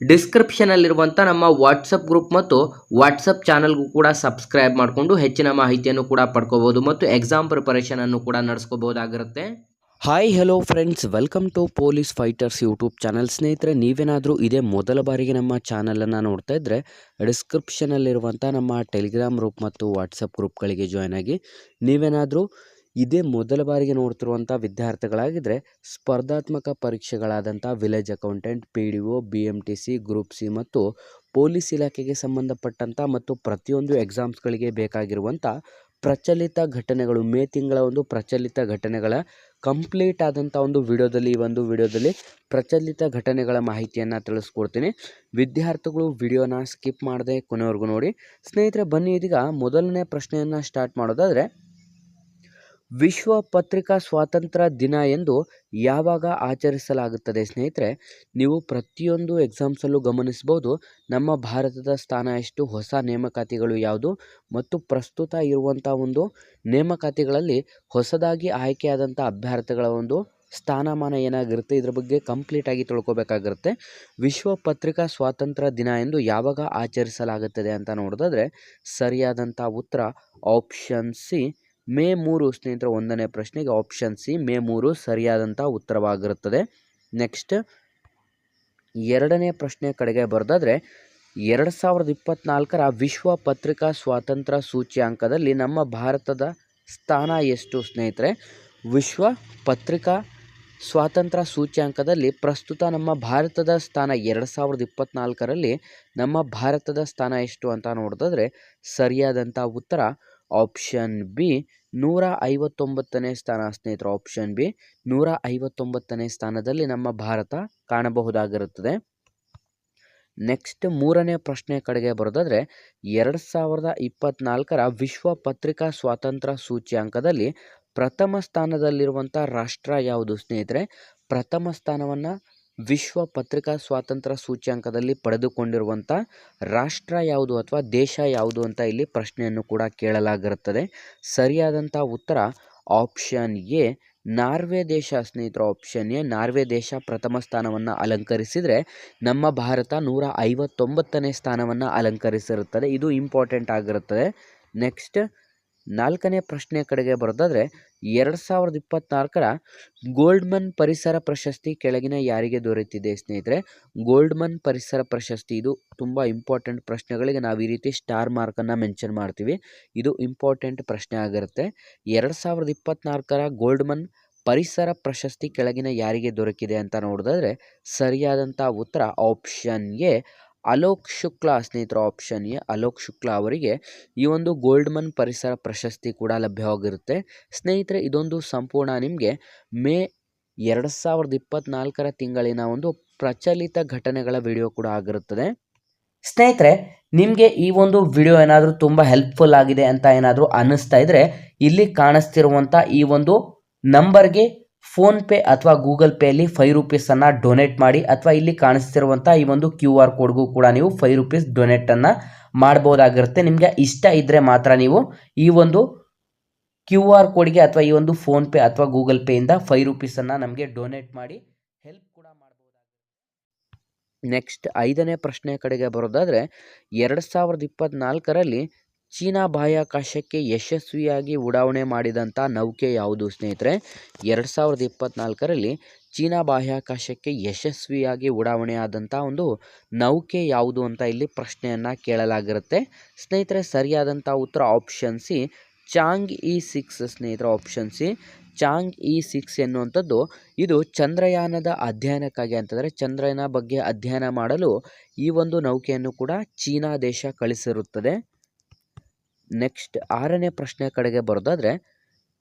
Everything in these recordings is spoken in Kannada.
ಡಿಸ್ಕ್ರಿಪ್ಷನಲ್ಲಿರುವಂಥ ನಮ್ಮ ವಾಟ್ಸಪ್ ಗ್ರೂಪ್ ಮತ್ತು ವಾಟ್ಸಪ್ ಚಾನಲ್ಗೂ ಕೂಡ ಸಬ್ಸ್ಕ್ರೈಬ್ ಮಾಡಿಕೊಂಡು ಹೆಚ್ಚಿನ ಮಾಹಿತಿಯನ್ನು ಕೂಡ ಪಡ್ಕೋಬೋದು ಮತ್ತು ಎಕ್ಸಾಮ್ ಪ್ರಿಪರೇಷನನ್ನು ಕೂಡ ನಡೆಸ್ಕೋಬೋದಾಗಿರುತ್ತೆ hi hello friends welcome to police fighters YouTube channel ಸ್ನೇಹಿತರೆ, ನೀವೇನಾದರೂ ಇದೇ ಮೊದಲ ಬಾರಿಗೆ ನಮ್ಮ ಚಾನಲನ್ನು ನೋಡ್ತಾ ಇದ್ದರೆ ಡಿಸ್ಕ್ರಿಪ್ಷನಲ್ಲಿರುವಂಥ ನಮ್ಮ ಟೆಲಿಗ್ರಾಮ್ ಗ್ರೂಪ್ ಮತ್ತು ವಾಟ್ಸಪ್ ಗ್ರೂಪ್ಗಳಿಗೆ ಜಾಯ್ನ್ ಆಗಿ ನೀವೇನಾದರೂ ಇದೇ ಮೊದಲ ಬಾರಿಗೆ ನೋಡ್ತಿರುವಂಥ ವಿದ್ಯಾರ್ಥಿಗಳಾಗಿದ್ದರೆ ಸ್ಪರ್ಧಾತ್ಮಕ ಪರೀಕ್ಷೆಗಳಾದಂಥ village accountant, P D O, B M T C, group C ಮತ್ತು ಪೊಲೀಸ್ ಇಲಾಖೆಗೆ ಸಂಬಂಧಪಟ್ಟಂಥ ಮತ್ತು ಪ್ರತಿಯೊಂದು ಎಕ್ಸಾಮ್ಸ್ಗಳಿಗೆ ಬೇಕಾಗಿರುವಂಥ ಪ್ರಚಲಿತ ಘಟನೆಗಳು, ಮೇ ತಿಂಗಳ ಒಂದು ಪ್ರಚಲಿತ ಘಟನೆಗಳ ಕಂಪ್ಲೀಟ್ ಆದಂಥ ಒಂದು ವಿಡಿಯೋದಲ್ಲಿ, ಈ ಒಂದು ವಿಡಿಯೋದಲ್ಲಿ ಪ್ರಚಲಿತ ಘಟನೆಗಳ ಮಾಹಿತಿಯನ್ನು ತಿಳಿಸ್ಕೊಡ್ತೀನಿ. ವಿದ್ಯಾರ್ಥಿಗಳು ವಿಡಿಯೋನ ಸ್ಕಿಪ್ ಮಾಡದೆ ಕೊನೆವರೆಗೂ ನೋಡಿ. ಸ್ನೇಹಿತರೆ, ಬನ್ನಿ ಇದೀಗ ಮೊದಲನೇ ಪ್ರಶ್ನೆಯನ್ನು ಸ್ಟಾರ್ಟ್ ಮಾಡೋದಾದರೆ ವಿಶ್ವ ಪತ್ರಿಕಾ ಸ್ವಾತಂತ್ರ್ಯ ದಿನ ಎಂದು ಯಾವಾಗ ಆಚರಿಸಲಾಗುತ್ತದೆ ಸ್ನೇಹಿತರೆ, ನೀವು ಪ್ರತಿಯೊಂದು ಎಕ್ಸಾಮ್ಸಲ್ಲೂ ಗಮನಿಸ್ಬೋದು ನಮ್ಮ ಭಾರತದ ಸ್ಥಾನ ಎಷ್ಟು, ಹೊಸ ನೇಮಕಾತಿಗಳು ಯಾವುದು ಮತ್ತು ಪ್ರಸ್ತುತ ಇರುವಂಥ ಒಂದು ನೇಮಕಾತಿಗಳಲ್ಲಿ ಹೊಸದಾಗಿ ಆಯ್ಕೆಯಾದಂಥ ಅಭ್ಯರ್ಥಿಗಳ ಒಂದು ಸ್ಥಾನಮಾನ ಏನಾಗಿರುತ್ತೆ, ಇದ್ರ ಬಗ್ಗೆ ಕಂಪ್ಲೀಟಾಗಿ ತಿಳ್ಕೊಬೇಕಾಗಿರುತ್ತೆ. ವಿಶ್ವ ಪತ್ರಿಕಾ ಸ್ವಾತಂತ್ರ್ಯ ದಿನ ಎಂದು ಯಾವಾಗ ಆಚರಿಸಲಾಗುತ್ತದೆ ಅಂತ ನೋಡೋದಾದ್ರೆ, ಸರಿಯಾದಂಥ ಉತ್ತರ ಆಪ್ಷನ್ ಸಿ ಮೇ ಮೂರು ಸ್ನೇಹಿತರ, ಒಂದನೇ ಪ್ರಶ್ನೆಗೆ ಆಪ್ಷನ್ ಸಿ, ಮೇ ಮೂರು ಸರಿಯಾದಂಥ ಉತ್ತರವಾಗಿರುತ್ತದೆ. ನೆಕ್ಸ್ಟ್ ಎರಡನೇ ಪ್ರಶ್ನೆ ಕಡೆಗೆ ಬರೆದಾದರೆ, ಎರಡು ಸಾವಿರದ ಇಪ್ಪತ್ತ್ನಾಲ್ಕರ ವಿಶ್ವ ಪತ್ರಿಕಾ ಸ್ವಾತಂತ್ರ್ಯ ಸೂಚ್ಯಾಂಕದಲ್ಲಿ ನಮ್ಮ ಭಾರತದ ಸ್ಥಾನ ಎಷ್ಟು ಸ್ನೇಹಿತರೆ? ವಿಶ್ವ ಪತ್ರಿಕಾ ಸ್ವಾತಂತ್ರ್ಯ ಸೂಚ್ಯಾಂಕದಲ್ಲಿ ಪ್ರಸ್ತುತ ನಮ್ಮ ಭಾರತದ ಸ್ಥಾನ ಎರಡು ಸಾವಿರದ ಇಪ್ಪತ್ತ್ನಾಲ್ಕರಲ್ಲಿ ನಮ್ಮ ಭಾರತದ ಸ್ಥಾನ ಎಷ್ಟು ಅಂತ ನೋಡಿದ್ರೆ ಸರಿಯಾದಂಥ ಉತ್ತರ ಆಪ್ಷನ್ ಬಿ ನೂರ ಐವತ್ತೊಂಬತ್ತನೇ ಸ್ಥಾನ ಸ್ನೇಹಿತರು. ಆಪ್ಷನ್ ಬಿ ನೂರ ಐವತ್ತೊಂಬತ್ತನೇ ಸ್ಥಾನದಲ್ಲಿ ನಮ್ಮ ಭಾರತ ಕಾಣಬಹುದಾಗಿರುತ್ತದೆ. ನೆಕ್ಸ್ಟ್ ಮೂರನೇ ಪ್ರಶ್ನೆ ಕಡೆಗೆ ಬರೋದಾದರೆ, ಎರಡು ಸಾವಿರದ ಇಪ್ಪತ್ತ್ನಾಲ್ಕರ ವಿಶ್ವ ಪತ್ರಿಕಾ ಸ್ವಾತಂತ್ರ್ಯ ಸೂಚ್ಯಾಂಕದಲ್ಲಿ ಪ್ರಥಮ ಸ್ಥಾನದಲ್ಲಿರುವಂಥ ರಾಷ್ಟ್ರ ಯಾವುದು ಸ್ನೇಹಿತರೆ? ಪ್ರಥಮ ಸ್ಥಾನವನ್ನು ವಿಶ್ವ ಪತ್ರಿಕಾ ಸ್ವಾತಂತ್ರ್ಯ ಸೂಚ್ಯಂಕದಲ್ಲಿ ಪಡೆದುಕೊಂಡಿರುವಂಥ ರಾಷ್ಟ್ರ ಯಾವುದು ಅಥವಾ ದೇಶ ಯಾವುದು ಅಂತ ಇಲ್ಲಿ ಪ್ರಶ್ನೆಯನ್ನು ಕೂಡ ಕೇಳಲಾಗಿರುತ್ತದೆ. ಸರಿಯಾದಂಥ ಉತ್ತರ ಆಪ್ಷನ್ ಎ, ನಾರ್ವೆ ದೇಶ ಸ್ನೇಹಿತರ, ಆಪ್ಷನ್ ಎ, ನಾರ್ವೆ ದೇಶ ಪ್ರಥಮ ಸ್ಥಾನವನ್ನು ಅಲಂಕರಿಸಿದರೆ ನಮ್ಮ ಭಾರತ ನೂರ ಐವತ್ತೊಂಬತ್ತನೇ ಸ್ಥಾನವನ್ನು ಅಲಂಕರಿಸಿರುತ್ತದೆ. ಇದು ಇಂಪಾರ್ಟೆಂಟ್ ಆಗಿರುತ್ತದೆ. ನೆಕ್ಸ್ಟ್ ನಾಲ್ಕನೇ ಪ್ರಶ್ನೆ ಕಡೆಗೆ ಬರೋದಾದರೆ, ಎರಡು ಸಾವಿರದ ಇಪ್ಪತ್ತ್ನಾಲ್ಕರ ಗೋಲ್ಡ್ಮನ್ ಪರಿಸರ ಪ್ರಶಸ್ತಿ ಕೆಳಗಿನ ಯಾರಿಗೆ ದೊರೆತಿದೆ ಸ್ನೇಹಿತರೆ? ಗೋಲ್ಡ್ಮನ್ ಪರಿಸರ ಪ್ರಶಸ್ತಿ ಇದು ತುಂಬ ಇಂಪಾರ್ಟೆಂಟ್ ಪ್ರಶ್ನೆಗಳಿಗೆ ನಾವು ಈ ರೀತಿ ಸ್ಟಾರ್ ಮಾರ್ಕನ್ನು ಮೆನ್ಷನ್ ಮಾಡ್ತೀವಿ. ಇದು ಇಂಪಾರ್ಟೆಂಟ್ ಪ್ರಶ್ನೆ ಆಗಿರುತ್ತೆ. ಎರಡು ಸಾವಿರದ ಇಪ್ಪತ್ತ್ನಾಲ್ಕರ ಗೋಲ್ಡ್ಮನ್ ಪರಿಸರ ಪ್ರಶಸ್ತಿ ಕೆಳಗಿನ ಯಾರಿಗೆ ದೊರಕಿದೆ ಅಂತ ನೋಡೋದಾದ್ರೆ ಸರಿಯಾದಂಥ ಉತ್ತರ ಆಪ್ಷನ್ ಎ ಅಲೋಕ್ ಶುಕ್ಲಾ ಸ್ನೇಹಿತರ ಆಪ್ಷನ್ ಎ ಅಲೋಕ್ ಶುಕ್ಲಾ ಅವರಿಗೆ ಈ ಒಂದು ಗೋಲ್ಡ್ಮನ್ ಪರಿಸರ ಪ್ರಶಸ್ತಿ ಕೂಡ ಲಭ್ಯವಾಗಿರುತ್ತೆ. ಸ್ನೇಹಿತರೆ, ಇದೊಂದು ಸಂಪೂರ್ಣ ನಿಮಗೆ ಮೇ ಎರಡು ಸಾವಿರದ ಇಪ್ಪತ್ನಾಲ್ಕರ ತಿಂಗಳಿನ ಒಂದು ಪ್ರಚಲಿತ ಘಟನೆಗಳ ವಿಡಿಯೋ ಕೂಡ ಆಗಿರುತ್ತದೆ. ಸ್ನೇಹಿತರೆ, ನಿಮಗೆ ಈ ಒಂದು ವಿಡಿಯೋ ಏನಾದರೂ ತುಂಬ ಹೆಲ್ಪ್ಫುಲ್ ಆಗಿದೆ ಅಂತ ಏನಾದರೂ ಅನ್ನಿಸ್ತಾ ಇದ್ದರೆ ಇಲ್ಲಿ ಕಾಣಿಸ್ತಿರುವಂಥ ಈ ಒಂದು ನಂಬರ್ಗೆ ಫೋನ್ಪೇ ಅಥವಾ ಗೂಗಲ್ ಪೇಯಲ್ಲಿ ಫೈವ್ ರುಪೀಸನ್ನು ಡೊನೇಟ್ ಮಾಡಿ ಅಥವಾ ಇಲ್ಲಿ ಕಾಣಿಸ್ತಿರುವಂಥ ಈ ಒಂದು ಕ್ಯೂ ಆರ್ ಕೋಡ್ಗೂ ಕೂಡ ನೀವು ಫೈವ್ ರುಪೀಸ್ ಡೊನೇಟನ್ನು ಮಾಡ್ಬೋದಾಗಿರುತ್ತೆ ನಿಮಗೆ ಇಷ್ಟ ಇದ್ದರೆ ಮಾತ್ರ ನೀವು ಈ ಒಂದು ಕ್ಯೂ ಆರ್ ಕೋಡ್ಗೆ ಅಥವಾ ಈ ಒಂದು ಫೋನ್ಪೇ ಅಥವಾ ಗೂಗಲ್ ಪೇಯಿಂದ ಫೈವ್ ರುಪೀಸನ್ನು ನಮಗೆ ಡೊನೇಟ್ ಮಾಡಿ ಹೆಲ್ಪ್ ಕೂಡ ಮಾಡ್ಬೋದಾಗುತ್ತೆ ನೆಕ್ಸ್ಟ್ ಐದನೇ ಪ್ರಶ್ನೆ ಕಡೆಗೆ ಬರೋದಾದರೆ, ಎರಡು ಸಾವಿರದ ಇಪ್ಪತ್ತ್ನಾಲ್ಕರಲ್ಲಿ ಚೀನಾ ಬಾಹ್ಯಾಕಾಶಕ್ಕೆ ಯಶಸ್ವಿಯಾಗಿ ಉಡಾವಣೆ ಮಾಡಿದಂಥ ನೌಕೆ ಯಾವುದು ಸ್ನೇಹಿತರೆ? ಎರಡು ಸಾವಿರದ ಇಪ್ಪತ್ತ್ನಾಲ್ಕರಲ್ಲಿ ಚೀನಾ ಬಾಹ್ಯಾಕಾಶಕ್ಕೆ ಯಶಸ್ವಿಯಾಗಿ ಉಡಾವಣೆ ಆದಂಥ ಒಂದು ನೌಕೆ ಯಾವುದು ಅಂತ ಇಲ್ಲಿ ಪ್ರಶ್ನೆಯನ್ನು ಕೇಳಲಾಗಿರುತ್ತೆ. ಸ್ನೇಹಿತರೆ ಸರಿಯಾದಂಥ ಉತ್ತರ option C Chang'e six ಸ್ನೇಹಿತರ option C Chang'e six ಎನ್ನುವಂಥದ್ದು. ಇದು ಚಂದ್ರಯಾನದ ಅಧ್ಯಯನಕ್ಕಾಗಿ ಅಂತಂದರೆ ಚಂದ್ರಯಾನ ಬಗ್ಗೆ ಅಧ್ಯಯನ ಮಾಡಲು ಈ ಒಂದು ನೌಕೆಯನ್ನು ಕೂಡ ಚೀನಾ ದೇಶ ಕಳಿಸಿರುತ್ತದೆ. ನೆಕ್ಸ್ಟ್ ಆರನೇ ಪ್ರಶ್ನೆ ಕಡೆಗೆ ಬರೋದಾದರೆ,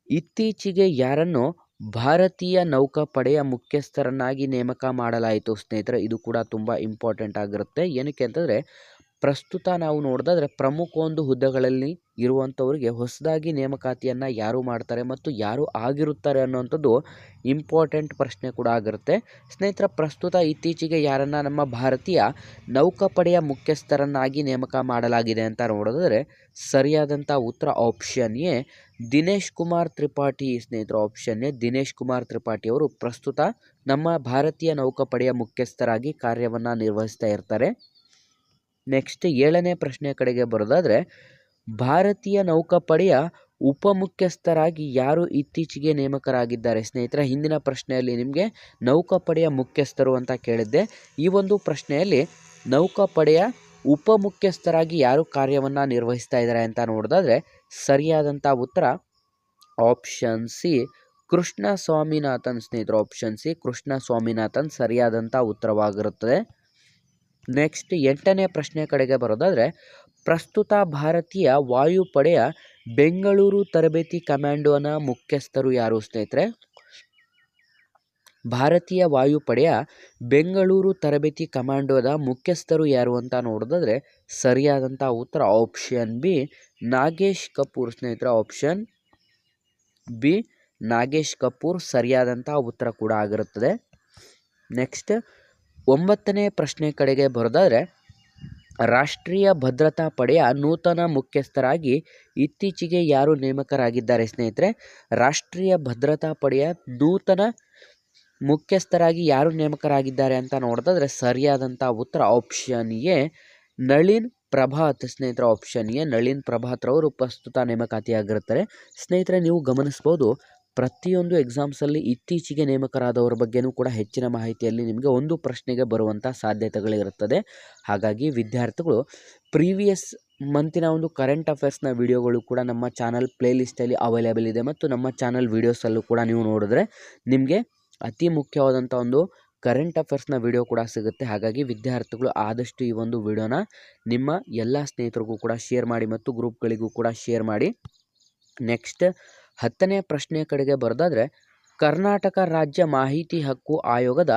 ಇತ್ತೀಚೆಗೆ ಯಾರನ್ನು ಭಾರತೀಯ ನೌಕಾಪಡೆಯ ಮುಖ್ಯಸ್ಥರನ್ನಾಗಿ ನೇಮಕ ಮಾಡಲಾಯಿತು ಸ್ನೇಹಿತರೆ, ಇದು ಕೂಡ ತುಂಬ ಇಂಪಾರ್ಟೆಂಟ್ ಆಗಿರುತ್ತೆ. ಏನಕ್ಕೆ ಅಂತಂದರೆ ಪ್ರಸ್ತುತ ನಾವು ನೋಡಿದ್ರೆ ಪ್ರಮುಖ ಒಂದು ಹುದ್ದೆಗಳಲ್ಲಿ ಇರುವಂಥವ್ರಿಗೆ ಹೊಸದಾಗಿ ನೇಮಕಾತಿಯನ್ನು ಯಾರು ಮಾಡ್ತಾರೆ ಮತ್ತು ಯಾರು ಆಗಿರುತ್ತಾರೆ ಅನ್ನುವಂಥದ್ದು ಇಂಪಾರ್ಟೆಂಟ್ ಪ್ರಶ್ನೆ ಕೂಡ ಆಗಿರುತ್ತೆ. ಸ್ನೇಹಿತರ, ಪ್ರಸ್ತುತ ಇತ್ತೀಚೆಗೆ ಯಾರನ್ನು ನಮ್ಮ ಭಾರತೀಯ ನೌಕಾಪಡೆಯ ಮುಖ್ಯಸ್ಥರನ್ನಾಗಿ ನೇಮಕ ಮಾಡಲಾಗಿದೆ ಅಂತ ನೋಡೋದಾದರೆ ಸರಿಯಾದಂಥ ಉತ್ತರ ಆಪ್ಷನ್ ಎ ದಿನೇಶ್ ಕುಮಾರ್ ತ್ರಿಪಾಠಿ ಸ್ನೇಹಿತರ ಆಪ್ಷನ್ ಎ ದಿನೇಶ್ ಕುಮಾರ್ ತ್ರಿಪಾಠಿ ಅವರು ಪ್ರಸ್ತುತ ನಮ್ಮ ಭಾರತೀಯ ನೌಕಾಪಡೆಯ ಮುಖ್ಯಸ್ಥರಾಗಿ ಕಾರ್ಯವನ್ನು ನಿರ್ವಹಿಸ್ತಾ ಇರ್ತಾರೆ. ನೆಕ್ಸ್ಟ್ ಏಳನೇ ಪ್ರಶ್ನೆ ಕಡೆಗೆ ಬರೋದಾದರೆ, ಭಾರತೀಯ ನೌಕಾಪಡೆಯ ಉಪಮುಖ್ಯಸ್ಥರಾಗಿ ಯಾರು ಇತ್ತೀಚೆಗೆ ನೇಮಕರಾಗಿದ್ದಾರೆ? ಸ್ನೇಹಿತರೆ, ಹಿಂದಿನ ಪ್ರಶ್ನೆಯಲ್ಲಿ ನಿಮಗೆ ನೌಕಾಪಡೆಯ ಮುಖ್ಯಸ್ಥರು ಅಂತ ಕೇಳಿದ್ದೆ. ಈ ಒಂದು ಪ್ರಶ್ನೆಯಲ್ಲಿ ನೌಕಾಪಡೆಯ ಉಪಮುಖ್ಯಸ್ಥರಾಗಿ ಯಾರು ಕಾರ್ಯವನ್ನು ನಿರ್ವಹಿಸ್ತಾ ಇದ್ದಾರೆ ಅಂತ ನೋಡೋದಾದ್ರೆ ಸರಿಯಾದಂಥ ಉತ್ತರ ಆಪ್ಷನ್ ಸಿ ಕೃಷ್ಣ ಸ್ವಾಮಿನಾಥನ್ ಸ್ನೇಹಿತರು. ಆಪ್ಷನ್ ಸಿ ಕೃಷ್ಣ ಸ್ವಾಮಿನಾಥನ್ ಸರಿಯಾದಂಥ ಉತ್ತರವಾಗಿರುತ್ತದೆ. ನೆಕ್ಸ್ಟ್ ಎಂಟನೇ ಪ್ರಶ್ನೆ ಕಡೆಗೆ ಬರೋದಾದರೆ, ಪ್ರಸ್ತುತ ಭಾರತೀಯ ವಾಯುಪಡೆಯ ಬೆಂಗಳೂರು ತರಬೇತಿ ಕಮಾಂಡೋನ ಮುಖ್ಯಸ್ಥರು ಯಾರು ಸ್ನೇಹಿತರೆ? ಭಾರತೀಯ ವಾಯುಪಡೆಯ ಬೆಂಗಳೂರು ತರಬೇತಿ ಕಮಾಂಡೋದ ಮುಖ್ಯಸ್ಥರು ಯಾರು ಅಂತ ನೋಡೋದಾದ್ರೆ ಸರಿಯಾದಂಥ ಉತ್ತರ ಆಪ್ಷನ್ ಬಿ, ನಾಗೇಶ್ ಕಪೂರ್ ಸ್ನೇಹಿತರ. ಆಪ್ಷನ್ ಬಿ, ನಾಗೇಶ್ ಕಪೂರ್ ಸರಿಯಾದಂಥ ಉತ್ತರ ಕೂಡ ಆಗಿರುತ್ತದೆ. ನೆಕ್ಸ್ಟ್ ಒಂಬತ್ತನೇ ಪ್ರಶ್ನೆ ಕಡೆಗೆ ಬರೋದಾದರೆ, ರಾಷ್ಟ್ರೀಯ ಭದ್ರತಾ ಪಡೆಯ ನೂತನ ಮುಖ್ಯಸ್ಥರಾಗಿ ಇತ್ತೀಚೆಗೆ ಯಾರು ನೇಮಕರಾಗಿದ್ದಾರೆ ಸ್ನೇಹಿತರೆ? ರಾಷ್ಟ್ರೀಯ ಭದ್ರತಾ ಪಡೆಯ ನೂತನ ಮುಖ್ಯಸ್ಥರಾಗಿ ಯಾರು ನೇಮಕರಾಗಿದ್ದಾರೆ ಅಂತ ನೋಡಿದ್ರೆ ಸರಿಯಾದಂಥ ಉತ್ತರ ಆಪ್ಷನ್ ಎ ನಳಿನ್ ಪ್ರಭಾತ್ ಸ್ನೇಹಿತರ. ಆಪ್ಷನ್ ಎ ನಳಿನ್ ಪ್ರಭಾತ್ ರವರು ಪ್ರಸ್ತುತ ನೇಮಕಾತಿಯಾಗಿರುತ್ತಾರೆ. ಸ್ನೇಹಿತರೆ, ನೀವು ಗಮನಿಸ್ಬೋದು ಪ್ರತಿಯೊಂದು ಎಕ್ಸಾಮ್ಸಲ್ಲಿ ಇತ್ತೀಚೆಗೆ ನೇಮಕರಾದವರ ಬಗ್ಗೆಯೂ ಕೂಡ ಹೆಚ್ಚಿನ ಮಾಹಿತಿಯಲ್ಲಿ ನಿಮಗೆ ಒಂದು ಪ್ರಶ್ನೆಗೆ ಬರುವಂಥ ಸಾಧ್ಯತೆಗಳಿರುತ್ತದೆ. ಹಾಗಾಗಿ ವಿದ್ಯಾರ್ಥಿಗಳು ಪ್ರೀವಿಯಸ್ ಮಂತಿನ ಒಂದು ಕರೆಂಟ್ ಅಫೇರ್ಸ್ನ ವಿಡಿಯೋಗಳು ಕೂಡ ನಮ್ಮ ಚಾನಲ್ ಪ್ಲೇಲಿಸ್ಟಲ್ಲಿ ಅವೈಲೇಬಲ್ ಇದೆ ಮತ್ತು ನಮ್ಮ ಚಾನಲ್ ವೀಡಿಯೋಸಲ್ಲೂ ಕೂಡ ನೀವು ನೋಡಿದ್ರೆ ನಿಮಗೆ ಅತಿ ಮುಖ್ಯವಾದಂಥ ಒಂದು ಕರೆಂಟ್ ಅಫೇರ್ಸ್ನ ವಿಡಿಯೋ ಕೂಡ ಸಿಗುತ್ತೆ. ಹಾಗಾಗಿ ವಿದ್ಯಾರ್ಥಿಗಳು ಆದಷ್ಟು ಈ ಒಂದು ವಿಡಿಯೋನ ನಿಮ್ಮ ಎಲ್ಲ ಸ್ನೇಹಿತರಿಗೂ ಕೂಡ ಶೇರ್ ಮಾಡಿ ಮತ್ತು ಗ್ರೂಪ್ಗಳಿಗೂ ಕೂಡ ಶೇರ್ ಮಾಡಿ. ನೆಕ್ಸ್ಟ್ ಹತ್ತನೇ ಪ್ರಶ್ನೆ ಕಡೆಗೆ ಬರೋದಾದರೆ, ಕರ್ನಾಟಕ ರಾಜ್ಯ ಮಾಹಿತಿ ಹಕ್ಕು ಆಯೋಗದ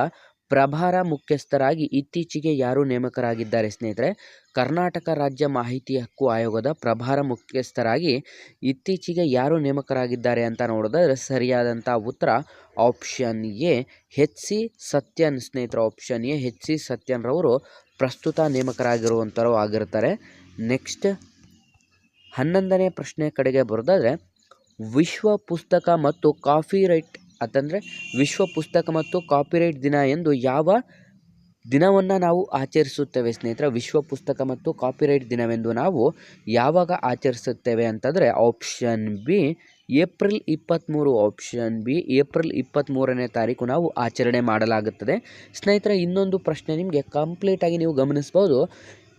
ಪ್ರಭಾರ ಮುಖ್ಯಸ್ಥರಾಗಿ ಇತ್ತೀಚೆಗೆ ಯಾರು ನೇಮಕರಾಗಿದ್ದಾರೆ ಸ್ನೇಹಿತರೆ? ಕರ್ನಾಟಕ ರಾಜ್ಯ ಮಾಹಿತಿ ಹಕ್ಕು ಆಯೋಗದ ಪ್ರಭಾರ ಮುಖ್ಯಸ್ಥರಾಗಿ ಇತ್ತೀಚೆಗೆ ಯಾರು ನೇಮಕರಾಗಿದ್ದಾರೆ ಅಂತ ನೋಡೋದಾದ್ರೆ ಸರಿಯಾದಂಥ ಉತ್ತರ option A H C Sathyan ಸ್ನೇಹಿತರ. ಆಪ್ಷನ್ ಎ ಹೆಚ್ ಸಿ ಸತ್ಯನ್ರವರು ಪ್ರಸ್ತುತ ನೇಮಕರಾಗಿರುವಂಥವ್ರು ಆಗಿರ್ತಾರೆ. ನೆಕ್ಸ್ಟ್ ಹನ್ನೊಂದನೇ ಪ್ರಶ್ನೆ ಕಡೆಗೆ ಬರೋದಾದರೆ ವಿಶ್ವ ಪುಸ್ತಕ ಮತ್ತು ಕಾಫಿ ರೈಟ್ ಅಂತಂದರೆ ವಿಶ್ವ ಪುಸ್ತಕ ಮತ್ತು ಕಾಪಿರೈಟ್ ದಿನ ಎಂದು ಯಾವ ದಿನವನ್ನು ನಾವು ಆಚರಿಸುತ್ತೇವೆ ಸ್ನೇಹಿತರೆ? ವಿಶ್ವ ಪುಸ್ತಕ ಮತ್ತು ಕಾಪಿರೈಟ್ ದಿನವೆಂದು ನಾವು ಯಾವಾಗ ಆಚರಿಸುತ್ತೇವೆ ಅಂತಂದರೆ ಆಪ್ಷನ್ ಬಿ, ಏಪ್ರಿಲ್ ಇಪ್ಪತ್ತ್ಮೂರು ಆಪ್ಷನ್ ಬಿ, ಏಪ್ರಿಲ್ ಇಪ್ಪತ್ತ್ಮೂರನೇ ತಾರೀಕು ನಾವು ಆಚರಣೆ ಮಾಡಲಾಗುತ್ತದೆ. ಸ್ನೇಹಿತರೆ, ಇನ್ನೊಂದು ಪ್ರಶ್ನೆ ನಿಮಗೆ ಕಂಪ್ಲೀಟಾಗಿ ನೀವು ಗಮನಿಸ್ಬೋದು.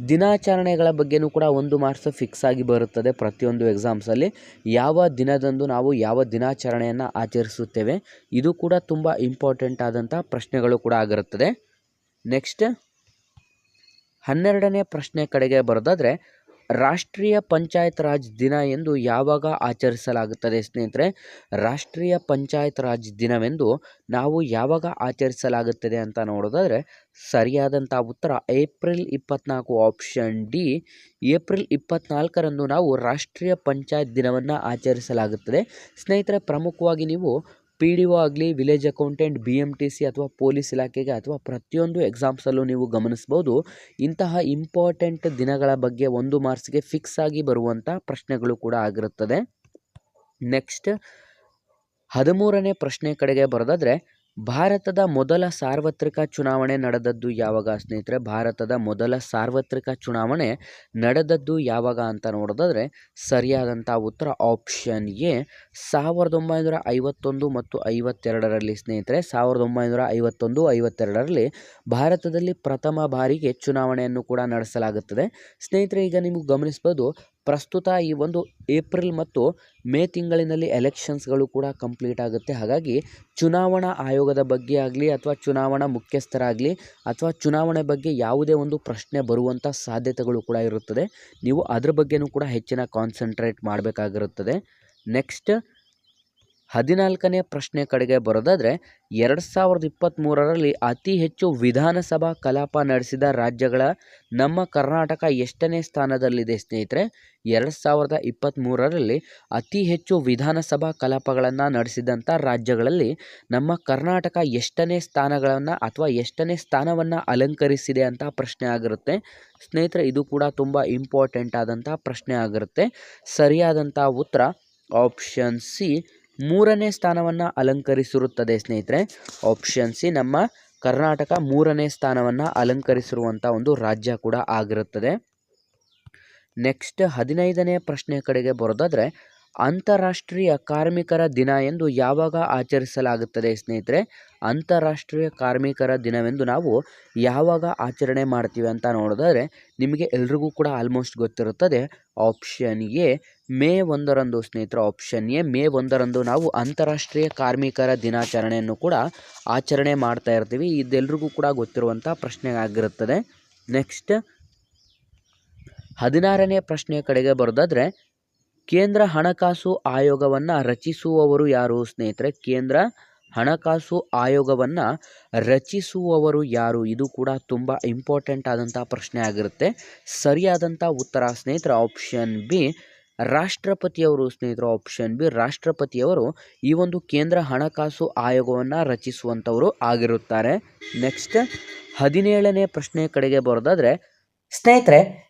ದಿನಾಚರಣೆಗಳ ಬಗ್ಗೆಯೂ ಕೂಡ ಒಂದು ಮಾರ್ಕ್ಸ್ ಫಿಕ್ಸ್ ಆಗಿ ಬರುತ್ತದೆ ಪ್ರತಿಯೊಂದು ಎಕ್ಸಾಮ್ಸಲ್ಲಿ ಯಾವ ದಿನದಂದು ನಾವು ಯಾವ ದಿನಾಚರಣೆಯನ್ನು ಆಚರಿಸುತ್ತೇವೆ, ಇದು ಕೂಡ ತುಂಬ ಇಂಪಾರ್ಟೆಂಟ್ ಆದಂಥ ಪ್ರಶ್ನೆಗಳು ಕೂಡ ಆಗಿರುತ್ತದೆ. ನೆಕ್ಸ್ಟ್ ಹನ್ನೆರಡನೇ ಪ್ರಶ್ನೆ ಕಡೆಗೆ ಬರೋದಾದರೆ ರಾಷ್ಟ್ರೀಯ ಪಂಚಾಯತ್ ರಾಜ್ ದಿನ ಎಂದು ಯಾವಾಗ ಆಚರಿಸಲಾಗುತ್ತದೆ ಸ್ನೇಹಿತರೆ? ರಾಷ್ಟ್ರೀಯ ಪಂಚಾಯತ್ ರಾಜ್ ದಿನವೆಂದು ನಾವು ಯಾವಾಗ ಆಚರಿಸಲಾಗುತ್ತದೆ ಅಂತ ನೋಡೋದಾದರೆ ಸರಿಯಾದಂಥ ಉತ್ತರ ಏಪ್ರಿಲ್ ಇಪ್ಪತ್ನಾಲ್ಕು ಆಪ್ಷನ್ ಡಿ ಏಪ್ರಿಲ್ ಇಪ್ಪತ್ನಾಲ್ಕರಂದು ನಾವು ರಾಷ್ಟ್ರೀಯ ಪಂಚಾಯತ್ ದಿನವನ್ನು ಆಚರಿಸಲಾಗುತ್ತದೆ. ಸ್ನೇಹಿತರೆ, ಪ್ರಮುಖವಾಗಿ ನೀವು ಪಿ ಡಿ ಒ ಆಗಲಿ village accountant, B M T C ಅಥವಾ ಪೊಲೀಸ್ ಇಲಾಖೆಗೆ ಅಥವಾ ಪ್ರತಿಯೊಂದು ಎಕ್ಸಾಮ್ಸಲ್ಲೂ ನೀವು ಗಮನಿಸ್ಬೋದು. ಇಂತಹ ಇಂಪಾರ್ಟೆಂಟ್ ದಿನಗಳ ಬಗ್ಗೆ ಒಂದು ಮಾರ್ಕ್ಸ್ಗೆ ಫಿಕ್ಸ್ ಆಗಿ ಬರುವಂಥ ಪ್ರಶ್ನೆಗಳು ಕೂಡ ಆಗಿರುತ್ತದೆ. ನೆಕ್ಸ್ಟ್, ಹದಿಮೂರನೇ ಪ್ರಶ್ನೆ ಕಡೆಗೆ ಬರೋದಾದರೆ ಭಾರತದ ಮೊದಲ ಸಾರ್ವತ್ರಿಕ ಚುನಾವಣೆ ನಡೆದದ್ದು ಯಾವಾಗ ಸ್ನೇಹಿತರೆ? ಭಾರತದ ಮೊದಲ ಸಾರ್ವತ್ರಿಕ ಚುನಾವಣೆ ನಡೆದದ್ದು ಯಾವಾಗ ಅಂತ ನೋಡೋದಾದರೆ ಸರಿಯಾದಂಥ ಉತ್ತರ ಆಪ್ಷನ್ ಎ, ಸಾವಿರದ ಒಂಬೈನೂರ ಐವತ್ತೊಂದು ಮತ್ತು ಐವತ್ತೆರಡರಲ್ಲಿ. ಸ್ನೇಹಿತರೆ, ಸಾವಿರದ ಒಂಬೈನೂರ ಐವತ್ತೊಂದು ಐವತ್ತೆರಡರಲ್ಲಿ ಭಾರತದಲ್ಲಿ ಪ್ರಥಮ ಬಾರಿಗೆ ಚುನಾವಣೆಯನ್ನು ಕೂಡ ನಡೆಸಲಾಗುತ್ತದೆ. ಸ್ನೇಹಿತರೆ, ಈಗ ನಿಮಗೆ ಗಮನಿಸ್ಬೋದು ಪ್ರಸ್ತುತ ಈ ಒಂದು ಏಪ್ರಿಲ್ ಮತ್ತು ಮೇ ತಿಂಗಳಿನಲ್ಲಿ ಎಲೆಕ್ಷನ್ಸ್ಗಳು ಕೂಡ ಕಂಪ್ಲೀಟ್ ಆಗುತ್ತೆ. ಹಾಗಾಗಿ ಚುನಾವಣಾ ಆಯೋಗದ ಬಗ್ಗೆ ಆಗಲಿ ಅಥವಾ ಚುನಾವಣಾ ಮುಖ್ಯಸ್ಥರಾಗಲಿ ಅಥವಾ ಚುನಾವಣೆ ಬಗ್ಗೆ ಯಾವುದೇ ಒಂದು ಪ್ರಶ್ನೆ ಬರುವಂಥ ಸಾಧ್ಯತೆಗಳು ಕೂಡ ಇರುತ್ತದೆ. ನೀವು ಅದ್ರ ಬಗ್ಗೆನೂ ಕೂಡ ಹೆಚ್ಚಿನ ಕಾನ್ಸಂಟ್ರೇಟ್ ಮಾಡಬೇಕಾಗಿರುತ್ತದೆ. ನೆಕ್ಸ್ಟ್ ಹದಿನಾಲ್ಕನೇ ಪ್ರಶ್ನೆ ಕಡೆಗೆ ಬರೋದಾದರೆ, ಎರಡು ಸಾವಿರದ ಇಪ್ಪತ್ತ್ಮೂರರಲ್ಲಿ ಅತಿ ಹೆಚ್ಚು ವಿಧಾನಸಭಾ ಕಲಾಪ ನಡೆಸಿದ ರಾಜ್ಯಗಳ ನಮ್ಮ ಕರ್ನಾಟಕ ಎಷ್ಟನೇ ಸ್ಥಾನದಲ್ಲಿದೆ ಸ್ನೇಹಿತರೆ? ಎರಡು ಸಾವಿರದ ಇಪ್ಪತ್ತ್ಮೂರರಲ್ಲಿ ಅತಿ ಹೆಚ್ಚು ವಿಧಾನಸಭಾ ಕಲಾಪಗಳನ್ನು ನಡೆಸಿದಂಥ ರಾಜ್ಯಗಳಲ್ಲಿ ನಮ್ಮ ಕರ್ನಾಟಕ ಎಷ್ಟನೇ ಸ್ಥಾನಗಳನ್ನು ಅಥವಾ ಎಷ್ಟನೇ ಸ್ಥಾನವನ್ನು ಅಲಂಕರಿಸಿದೆ ಅಂತ ಪ್ರಶ್ನೆ ಆಗಿರುತ್ತೆ. ಸ್ನೇಹಿತರೆ, ಇದು ಕೂಡ ತುಂಬ ಇಂಪಾರ್ಟೆಂಟ್ ಆದಂಥ ಪ್ರಶ್ನೆ ಆಗಿರುತ್ತೆ. ಸರಿಯಾದಂಥ ಉತ್ತರ ಆಪ್ಷನ್ ಸಿ ಮೂರನೇ ಸ್ಥಾನವನ್ನು ಅಲಂಕರಿಸಿರುತ್ತದೆ, ಸ್ನೇಹಿತರೆ. ಆಪ್ಷನ್ ಸಿ ನಮ್ಮ ಕರ್ನಾಟಕ ಮೂರನೇ ಸ್ಥಾನವನ್ನು ಅಲಂಕರಿಸಿರುವಂಥ ಒಂದು ರಾಜ್ಯ ಕೂಡ ಆಗಿರುತ್ತದೆ. ನೆಕ್ಸ್ಟ್ ಹದಿನೈದನೇ ಪ್ರಶ್ನೆ ಕಡೆಗೆ ಬರೋದಾದರೆ ಅಂತಾರಾಷ್ಟ್ರೀಯ ಕಾರ್ಮಿಕರ ದಿನ ಎಂದು ಯಾವಾಗ ಆಚರಿಸಲಾಗುತ್ತದೆ ಸ್ನೇಹಿತರೆ? ಅಂತಾರಾಷ್ಟ್ರೀಯ ಕಾರ್ಮಿಕರ ದಿನವೆಂದು ನಾವು ಯಾವಾಗ ಆಚರಣೆ ಮಾಡ್ತೀವಿ ಅಂತ ನೋಡಿದ್ರೆ ನಿಮಗೆ ಎಲ್ರಿಗೂ ಕೂಡ ಆಲ್ಮೋಸ್ಟ್ ಗೊತ್ತಿರುತ್ತದೆ. ಆಪ್ಷನ್ ಎ, ಮೇ ಒಂದರಂದು ಸ್ನೇಹಿತರೆ ಆಪ್ಷನ್ ಎ, ಮೇ ಒಂದರಂದು ನಾವು ಅಂತಾರಾಷ್ಟ್ರೀಯ ಕಾರ್ಮಿಕರ ದಿನಾಚರಣೆಯನ್ನು ಕೂಡ ಆಚರಣೆ ಮಾಡ್ತಾ ಇರ್ತೀವಿ. ಇದೆಲ್ರಿಗೂ ಕೂಡ ಗೊತ್ತಿರುವಂಥ ಪ್ರಶ್ನೆ ಆಗಿರುತ್ತದೆ. ನೆಕ್ಸ್ಟ್ ಹದಿನಾರನೇ ಪ್ರಶ್ನೆ ಕಡೆಗೆ ಬರೋದಾದರೆ ಕೇಂದ್ರ ಹಣಕಾಸು ಆಯೋಗವನ್ನ ರಚಿಸುವವರು ಯಾರು ಸ್ನೇಹಿತರೆ? ಕೇಂದ್ರ ಹಣಕಾಸು ಆಯೋಗವನ್ನು ರಚಿಸುವವರು ಯಾರು? ಇದು ಕೂಡ ತುಂಬ ಇಂಪಾರ್ಟೆಂಟ್ ಆದಂಥ ಪ್ರಶ್ನೆ ಆಗಿರುತ್ತೆ. ಸರಿಯಾದಂಥ ಉತ್ತರ ಸ್ನೇಹಿತರ ಆಪ್ಷನ್ ಬಿ ರಾಷ್ಟ್ರಪತಿಯವರು ಸ್ನೇಹಿತರು ಆಪ್ಷನ್ ಬಿ ರಾಷ್ಟ್ರಪತಿಯವರು ಈ ಒಂದು ಕೇಂದ್ರ ಹಣಕಾಸು ಆಯೋಗವನ್ನು ರಚಿಸುವಂಥವರು ಆಗಿರುತ್ತಾರೆ. ನೆಕ್ಸ್ಟ್ ಹದಿನೇಳನೇ ಪ್ರಶ್ನೆ ಕಡೆಗೆ ಬರೋದಾದರೆ, ಸ್ನೇಹಿತರೆ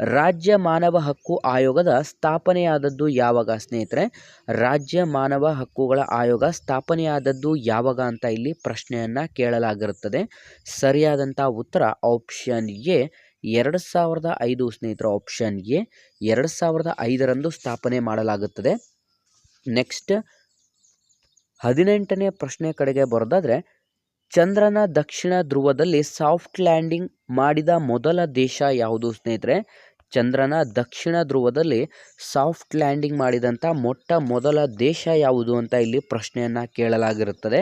ರಾಜ್ಯ ಮಾನವ ಹಕ್ಕು ಆಯೋಗದ ಸ್ಥಾಪನೆಯಾದದ್ದು ಯಾವಾಗ ಸ್ನೇಹಿತರೆ? ರಾಜ್ಯ ಮಾನವ ಹಕ್ಕುಗಳ ಆಯೋಗ ಸ್ಥಾಪನೆಯಾದದ್ದು ಯಾವಾಗ ಅಂತ ಇಲ್ಲಿ ಪ್ರಶ್ನೆಯನ್ನು ಕೇಳಲಾಗಿರುತ್ತದೆ. ಸರಿಯಾದಂಥ ಉತ್ತರ ಆಪ್ಷನ್ ಎ. ಎರಡು ಸಾವಿರದ ಐದು ಸ್ನೇಹಿತರ, ಆಪ್ಷನ್ ಎ. ಎರಡು ಸಾವಿರದ ಐದರಂದು ಸ್ಥಾಪನೆ ಮಾಡಲಾಗುತ್ತದೆ. ನೆಕ್ಸ್ಟ್, ಹದಿನೆಂಟನೇ ಪ್ರಶ್ನೆ ಕಡೆಗೆ ಬರೋದಾದರೆ ಚಂದ್ರನ ದಕ್ಷಿಣ ಧ್ರುವದಲ್ಲಿ ಸಾಫ್ಟ್ ಲ್ಯಾಂಡಿಂಗ್ ಮಾಡಿದ ಮೊದಲ ದೇಶ ಯಾವುದು ಸ್ನೇಹಿತರೆ? ಚಂದ್ರನ ದಕ್ಷಿಣ ಧ್ರುವದಲ್ಲಿ ಸಾಫ್ಟ್ ಲ್ಯಾಂಡಿಂಗ್ ಮಾಡಿದಂಥ ಮೊಟ್ಟ ಮೊದಲ ದೇಶ ಯಾವುದು ಅಂತ ಇಲ್ಲಿ ಪ್ರಶ್ನೆಯನ್ನು ಕೇಳಲಾಗಿರುತ್ತದೆ.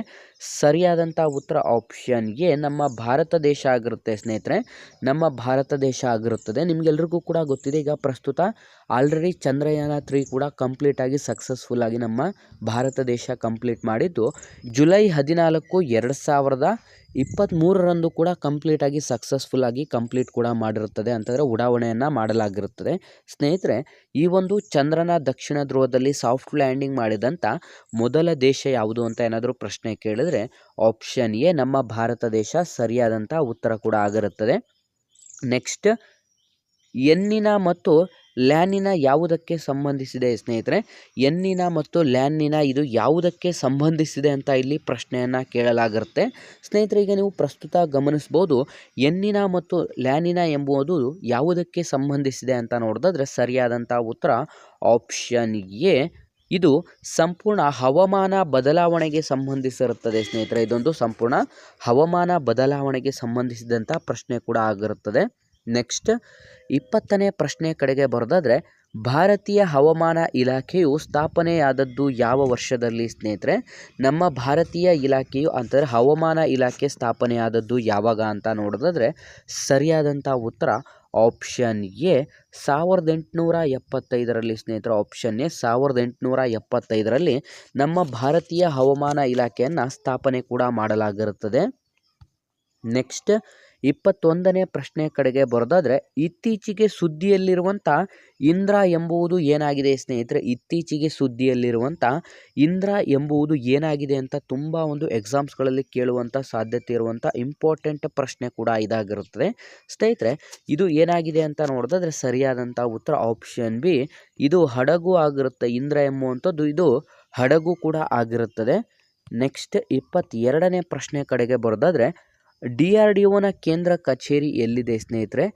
ಸರಿಯಾದಂಥ ಉತ್ತರ ಆಪ್ಷನ್ ಎ ನಮ್ಮ ಭಾರತ ದೇಶ ಆಗಿರುತ್ತೆ ಸ್ನೇಹಿತರೆ. ನಮ್ಮ ಭಾರತ ದೇಶ ಆಗಿರುತ್ತದೆ. ನಿಮಗೆಲ್ರಿಗೂ ಕೂಡ ಗೊತ್ತಿದೆ. ಈಗ ಪ್ರಸ್ತುತ ಆಲ್ರೆಡಿ ಚಂದ್ರಯಾನ ತ್ರೀ ಕೂಡ ಕಂಪ್ಲೀಟಾಗಿ ಸಕ್ಸಸ್ಫುಲ್ಲಾಗಿ ನಮ್ಮ ಭಾರತ ದೇಶ ಕಂಪ್ಲೀಟ್ ಮಾಡಿದ್ದು ಜುಲೈ ಹದಿನಾಲ್ಕು, ಎರಡು ಸಾವಿರದ ಇಪ್ಪತ್ತ್ಮೂರರಂದು ಕೂಡ ಕಂಪ್ಲೀಟಾಗಿ ಸಕ್ಸಸ್ಫುಲ್ಲಾಗಿ ಕಂಪ್ಲೀಟ್ ಕೂಡ ಮಾಡಿರುತ್ತದೆ ಅಂತಂದರೆ ಉಡಾವಣೆಯನ್ನು ಮಾಡಲಾಗಿರುತ್ತದೆ. ಸ್ನೇಹಿತರೆ, ಈ ಒಂದು ಚಂದ್ರನ ದಕ್ಷಿಣ ಧ್ರುವದಲ್ಲಿ ಸಾಫ್ಟ್ ಲ್ಯಾಂಡಿಂಗ್ ಮಾಡಿದಂಥ ಮೊದಲ ದೇಶ ಯಾವುದು ಅಂತ ಏನಾದರೂ ಪ್ರಶ್ನೆ ಕೇಳಿದರೆ ಆಪ್ಷನ್ ಎ ನಮ್ಮ ಭಾರತ ದೇಶ ಸರಿಯಾದಂಥ ಉತ್ತರ ಕೂಡ ಆಗಿರುತ್ತದೆ. ನೆಕ್ಸ್ಟ್ ಎನ್ನಿನ ಮತ್ತು ಲ್ಯಾನಿನ ಯಾವುದಕ್ಕೆ ಸಂಬಂಧಿಸಿದೆ ಸ್ನೇಹಿತರೆ? ಎನ್ನಿನ ಮತ್ತು ಲ್ಯಾನಿನ ಇದು ಯಾವುದಕ್ಕೆ ಸಂಬಂಧಿಸಿದೆ ಅಂತ ಇಲ್ಲಿ ಪ್ರಶ್ನೆಯನ್ನು ಕೇಳಲಾಗಿರುತ್ತೆ ಸ್ನೇಹಿತರೆ, ಈಗ ನೀವು ಪ್ರಸ್ತುತ ಗಮನಿಸ್ಬೋದು, ಎನ್ನಿನ ಮತ್ತು ಲ್ಯಾನಿನ ಎಂಬುದು ಯಾವುದಕ್ಕೆ ಸಂಬಂಧಿಸಿದೆ ಅಂತ ನೋಡಿದ್ರೆ ಸರಿಯಾದಂಥ ಉತ್ತರ ಆಪ್ಷನ್ ಎ. ಇದು ಸಂಪೂರ್ಣ ಹವಾಮಾನ ಬದಲಾವಣೆಗೆ ಸಂಬಂಧಿಸಿರುತ್ತದೆ ಸ್ನೇಹಿತರೆ. ಇದೊಂದು ಸಂಪೂರ್ಣ ಹವಾಮಾನ ಬದಲಾವಣೆಗೆ ಸಂಬಂಧಿಸಿದಂಥ ಪ್ರಶ್ನೆ ಕೂಡ ಆಗಿರುತ್ತದೆ. ನೆಕ್ಸ್ಟ್ ಇಪ್ಪತ್ತನೇ ಪ್ರಶ್ನೆ ಕಡೆಗೆ ಬರೋದಾದರೆ, ಭಾರತೀಯ ಹವಾಮಾನ ಇಲಾಖೆಯು ಸ್ಥಾಪನೆಯಾದದ್ದು ಯಾವ ವರ್ಷದಲ್ಲಿ ಸ್ನೇಹಿತರೆ? ನಮ್ಮ ಭಾರತೀಯ ಇಲಾಖೆಯು ಅಂತಂದರೆ ಹವಾಮಾನ ಇಲಾಖೆ ಸ್ಥಾಪನೆಯಾದದ್ದು ಯಾವಾಗ ಅಂತ ನೋಡೋದಾದರೆ, ಸರಿಯಾದಂಥ ಉತ್ತರ ಆಪ್ಷನ್ ಎ ಸಾವಿರದ ಎಂಟುನೂರ ಎಪ್ಪತ್ತೈದರಲ್ಲಿ ಸ್ನೇಹಿತರೆ. ಆಪ್ಷನ್ ಎ ಸಾವಿರದ ಎಂಟುನೂರ ಎಪ್ಪತ್ತೈದರಲ್ಲಿ ನಮ್ಮ ಭಾರತೀಯ ಹವಾಮಾನ ಇಲಾಖೆಯನ್ನು ಸ್ಥಾಪನೆ ಕೂಡ ಮಾಡಲಾಗಿರುತ್ತದೆ. ನೆಕ್ಸ್ಟ್ ಇಪ್ಪತ್ತೊಂದನೇ ಪ್ರಶ್ನೆ ಕಡೆಗೆ ಬರೋದಾದರೆ, ಇತ್ತೀಚೆಗೆ ಸುದ್ದಿಯಲ್ಲಿರುವಂಥ ಇಂದ್ರ ಎಂಬುವುದು ಏನಾಗಿದೆ ಸ್ನೇಹಿತರೆ? ಇತ್ತೀಚೆಗೆ ಸುದ್ದಿಯಲ್ಲಿರುವಂಥ ಇಂದ್ರ ಎಂಬುವುದು ಏನಾಗಿದೆ ಅಂತ ತುಂಬ ಒಂದು ಎಕ್ಸಾಮ್ಸ್ಗಳಲ್ಲಿ ಕೇಳುವಂಥ ಸಾಧ್ಯತೆ ಇರುವಂಥ ಇಂಪಾರ್ಟೆಂಟ್ ಪ್ರಶ್ನೆ ಕೂಡ ಇದಾಗಿರುತ್ತದೆ. ಸ್ನೇಹಿತರೆ, ಇದು ಏನಾಗಿದೆ ಅಂತ ನೋಡಿದ್ರೆ ಸರಿಯಾದಂಥ ಉತ್ತರ ಆಪ್ಷನ್ ಬಿ ಇದು ಹಡಗು ಆಗಿರುತ್ತೆ ಇಂದ್ರ ಎಂಬುವಂಥದ್ದು. ಇದು ಹಡಗು ಕೂಡ ಆಗಿರುತ್ತದೆ. ನೆಕ್ಸ್ಟ್ ಇಪ್ಪತ್ತೆರಡನೇ ಪ್ರಶ್ನೆ ಕಡೆಗೆ ಬರೋದಾದರೆ ಡಿ ಆರ್ ಡಿ ಒನ ಕೇಂದ್ರ ಕಚೇರಿ ಎಲ್ಲಿದೆ ಸ್ನೇಹಿತರೆ?